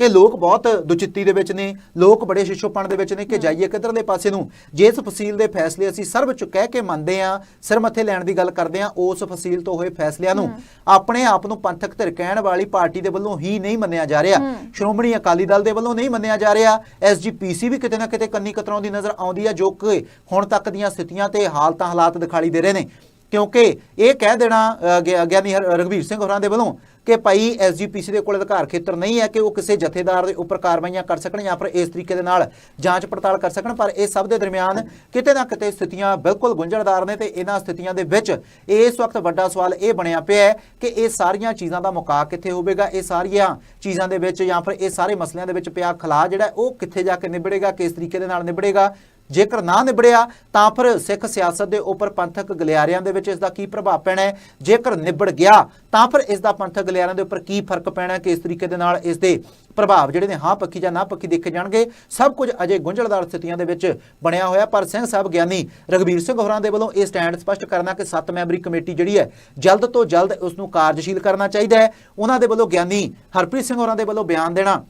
ਕਿ ਲੋਕ ਬਹੁਤ ਦੁਚਿੱਤੀ ਦੇ ਵਿੱਚ ਨੇ ਲੋਕ ਬੜੇ ਸ਼ਿਸ਼ੋਪਣ ਦੇ ਵਿੱਚ ਨੇ ਕਿ ਜਾਈਏ ਕਿੱਧਰਲੇ ਪਾਸੇ ਨੂੰ। ਜੇ ਇਸ ਫਸੀਲ ਦੇ ਫੈਸਲੇ ਅਸੀਂ ਸਰਵਉੱਚ ਕਹਿ ਕੇ ਮੰਨਦੇ ਆ ਸਿਰ ਮੱਥੇ ਲੈਣ ਦੀ ਗੱਲ ਕਰਦੇ ਆ ਉਸ ਫਸੀਲ ਤੋਂ ਹੋਏ ਫੈਸਲਿਆਂ ਨੂੰ ਆਪਣੇ ਆਪ ਨੂੰ ਪੰਥਕ ਧਿਰ ਕਹਿਣ ਵਾਲੀ ਪਾਰਟੀ ਦੇ ਵੱਲੋਂ ਹੀ ਨਹੀਂ ਮੰਨਿਆ ਜਾ ਰਿਹਾ। ਸ਼੍ਰੋਮਣੀ ਅਕਾਲੀ ਦਲ ਦੇ ਵੱਲੋਂ ਨਹੀਂ ਮੰਨਿਆ ਜਾ ਰਿਹਾ। ਐਸਜੀਪੀਸੀ ਵੀ ਕਿਤੇ ਨਾ ਕਿਤੇ ਕੰਨੀ ਕਤਰਾਉਂਦੀ ਨਜ਼ਰ ਆਉਂਦੀ ਹੈ ਜੋ ਕਿ ਹੁਣ ਤੱਕ ਦੀਆਂ ਸਥਿਤੀਆਂ ਤੇ ਹਾਲਤਾਂ ਹਾਲਾਤ ਦਿਖਾਈ ਦੇ ਰਹੇ ਨੇ। ਕਿਉਂਕਿ ਇਹ ਕਹਿ ਦੇਣਾ ਗਿਆਨੀ ਹਰ- ਰਘਵੀਰ ਸਿੰਘ ਹੋਰਾਂ ਦੇ ਵੱਲੋਂ ਕਿ ਭਾਈ ਐਸਜੀਪੀਸੀ ਦੇ ਕੋਲ ਅਧਿਕਾਰ ਖੇਤਰ ਨਹੀਂ ਹੈ ਕਿ ਉਹ ਕਿਸੇ ਜਥੇਦਾਰ ਦੇ ਉੱਪਰ ਕਾਰਵਾਈਆਂ ਕਰ ਸਕਣ ਜਾਂ ਫਿਰ ਇਸ ਤਰੀਕੇ ਦੇ ਨਾਲ ਜਾਂਚ ਪੜਤਾਲ ਕਰ ਸਕਣ, ਪਰ ਇਹ ਸਭ ਦੇ ਦਰਮਿਆਨ ਕਿਤੇ ਨਾ ਕਿਤੇ ਸਥਿਤੀਆਂ ਬਿਲਕੁਲ ਗੁੰਝਲਦਾਰ ਨੇ ਤੇ ਇਹਨਾਂ ਸਥਿਤੀਆਂ ਦੇ ਵਿੱਚ ਇਸ ਵਕਤ ਵੱਡਾ ਸਵਾਲ ਇਹ ਬਣਿਆ ਪਿਆ ਹੈ ਕਿ ਇਹ ਸਾਰੀਆਂ ਚੀਜ਼ਾਂ ਦਾ ਮੁਕਾ ਕਿੱਥੇ ਹੋਵੇਗਾ, ਇਹ ਸਾਰੀਆਂ ਚੀਜ਼ਾਂ ਦੇ ਵਿੱਚ ਜਾਂ ਫਿਰ ਇਹ ਸਾਰੇ ਮਸਲਿਆਂ ਦੇ ਵਿੱਚ ਪਿਆ ਖਲਾ ਜਿਹੜਾ ਉਹ ਕਿੱਥੇ ਜਾ ਕੇ ਨਿਬੜੇਗਾ, ਕਿਸ ਤਰੀਕੇ ਦੇ ਨਾਲ ਨਿਬੜੇਗਾ ਜੇਕਰ ਨਾ ਨਿਬੜਿਆ, ਤਾਂ ਫਿਰ ਸਿੱਖ ਸਿਆਸਤ ਦੇ ਉੱਪਰ ਪੰਥਕ ਗਲਿਆਰਿਆਂ ਦੇ ਵਿੱਚ ਇਸ ਦਾ ਕੀ ਪ੍ਰਭਾਵ ਪੈਣਾ ਹੈ? ਜੇਕਰ ਨਿਬੜ ਗਿਆ, ਤਾਂ ਫਿਰ ਇਸ ਦਾ ਪੰਥਕ ਗਲਿਆਰਿਆਂ ਦੇ ਉੱਪਰ ਕੀ ਫ਼ਰਕ ਪੈਣਾ ਹੈ? ਕਿਸ ਤਰੀਕੇ ਦੇ ਨਾਲ ਇਸ ਦੇ ਪ੍ਰਭਾਵ ਜਿਹੜੇ ਨੇ, ਹਾਂ ਪੱਖੀ ਜਾਂ ਨਾ ਪੱਖੀ ਦੇਖੇ ਜਾਣਗੇ। ਸਭ ਕੁਝ ਅਜੇ ਗੁੰਝਲਦਾਰ ਸਥਿਤੀਆਂ ਦੇ ਵਿੱਚ ਬਣਿਆ ਹੋਇਆ, ਪਰ ਸਿੰਘ ਸਾਹਿਬ ਗਿਆਨੀ ਰਗਵੀਰ ਸਿੰਘ ਹੋਰਾਂ ਦੇ ਵੱਲੋਂ ਇਹ ਸਟੈਂਡ ਸਪਸ਼ਟ ਕਰਨਾ ਕਿ ਸੱਤ ਮੈਂਬਰੀ ਕਮੇਟੀ ਜਿਹੜੀ ਹੈ, ਜਲਦ ਤੋਂ ਜਲਦ ਉਸ ਨੂੰ ਕਾਰਜਸ਼ੀਲ ਕਰਨਾ ਚਾਹੀਦਾ ਹੈ। ਉਹਨਾਂ ਦੇ ਵੱਲੋਂ ਗਿਆਨੀ ਹਰਪ੍ਰੀਤ ਸਿੰਘ ਹੋਰਾਂ ਦੇ ਵੱਲੋਂ ਬਿਆਨ ਦੇਣਾ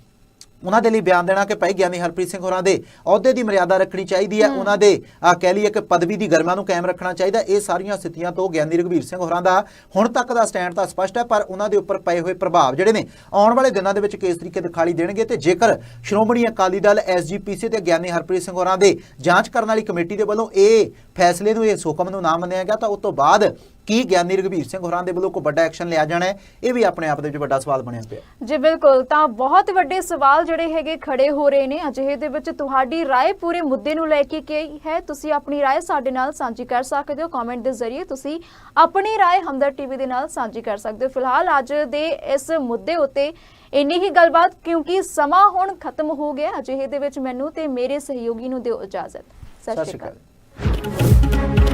ਉਹਨਾਂ ਦੇ ਲਈ ਬਿਆਨ ਦੇਣਾ ਕਿ ਭਾਈ ਗਿਆਨੀ ਹਰਪ੍ਰੀਤ ਸਿੰਘ ਹੋਰਾਂ ਦੇ ਅਹੁਦੇ ਦੀ ਮਰਿਆਦਾ ਰੱਖਣੀ ਚਾਹੀਦੀ ਹੈ ਉਹਨਾਂ ਦੇ ਆ ਕਹਿ ਲਈਏ ਕਿ ਪਦਵੀ ਦੀ ਗਰਮਾ ਨੂੰ ਕਾਇਮ ਰੱਖਣਾ ਚਾਹੀਦਾ ਇਹ ਸਾਰੀਆਂ ਸਥਿਤੀਆਂ ਤੋਂ ਗਿਆਨੀ ਰਘਵੀਰ ਸਿੰਘ ਹੋਰਾਂ ਦਾ ਹੁਣ ਤੱਕ ਦਾ ਸਟੈਂਡ ਤਾਂ ਸਪਸ਼ਟ ਹੈ ਪਰ ਉਹਨਾਂ ਦੇ ਉੱਪਰ ਪਏ ਹੋਏ ਪ੍ਰਭਾਵ ਜਿਹੜੇ ਨੇ ਆਉਣ ਵਾਲੇ ਦਿਨਾਂ ਦੇ ਵਿੱਚ ਕਿਸ ਤਰੀਕੇ ਦਿਖਾਈ ਦੇਣਗੇ ਤੇ ਜੇਕਰ ਸ਼੍ਰੋਮਣੀ ਅਕਾਲੀ ਦਲ ਐਸਜੀਪੀਸੀ ਤੇ ਗਿਆਨੀ ਹਰਪ੍ਰੀਤ ਸਿੰਘ ਹੋਰਾਂ ਦੇ ਜਾਂਚ ਕਰਨ ਵਾਲੀ ਕਮੇਟੀ ਦੇ ਵੱਲੋਂ ਇਹ ਫੈਸਲੇ ਨੂੰ ਇਸ ਹੁਕਮ ਨੂੰ ਨਾ ਮੰਨਿਆ ਗਿਆ ਤਾਂ ਉਸ ਤੋਂ ਬਾਅਦ ਕੀ ਗਿਆਨੀ ਰਘਵੀਰ ਸਿੰਘ ਹੋਰਾਂ ਦੇ ਵੱਲੋਂ ਕੋਈ ਵੱਡਾ ਐਕਸ਼ਨ ਲਿਆ ਜਾਣਾ ਹੈ ਇਹ ਵੀ ਆਪਣੇ ਆਪ ਦੇ ਵਿੱਚ ਵੱਡਾ ਸਵਾਲ ਬਣਿਆ ਪਿਆ ਜੀ ਬਿਲਕੁਲ ਤਾਂ ਬਹੁਤ ਵੱਡੇ ਸਵਾਲ ਜਿਹੜੇ ਹੈਗੇ ਖੜੇ ਹੋ ਰਹੇ ਨੇ ਅਜਿਹੇ ਦੇ ਵਿੱਚ ਤੁਹਾਡੀ رائے ਪੂਰੇ ਮੁੱਦੇ ਨੂੰ ਲੈ ਕੇ ਕੀ ਹੈ ਤੁਸੀਂ ਆਪਣੀ رائے ਸਾਡੇ ਨਾਲ ਸਾਂਝੀ ਕਰ ਸਕਦੇ ਹੋ ਕਮੈਂਟ ਦੇ ਜ਼ਰੀਏ ਤੁਸੀਂ ਆਪਣੀ رائے ਹਮਦਰ ਟੀਵੀ ਦੇ ਨਾਲ ਸਾਂਝੀ ਕਰ ਸਕਦੇ ਹੋ ਫਿਲਹਾਲ ਅੱਜ ਦੇ ਇਸ ਮੁੱਦੇ ਉੱਤੇ ਇੰਨੀ ਹੀ ਗੱਲਬਾਤ ਕਿਉਂਕਿ ਸਮਾਂ ਹੁਣ ਖਤਮ ਹੋ ਗਿਆ ਅਜਿਹੇ ਦੇ ਵਿੱਚ ਮੈਨੂੰ ਤੇ ਮੇਰੇ ਸਹਿਯੋਗੀ ਨੂੰ ਦਿਓ ਇਜਾਜ਼ਤ ਸਤਿ ਸ਼੍ਰੀ ਅਕਾਲ Thank you.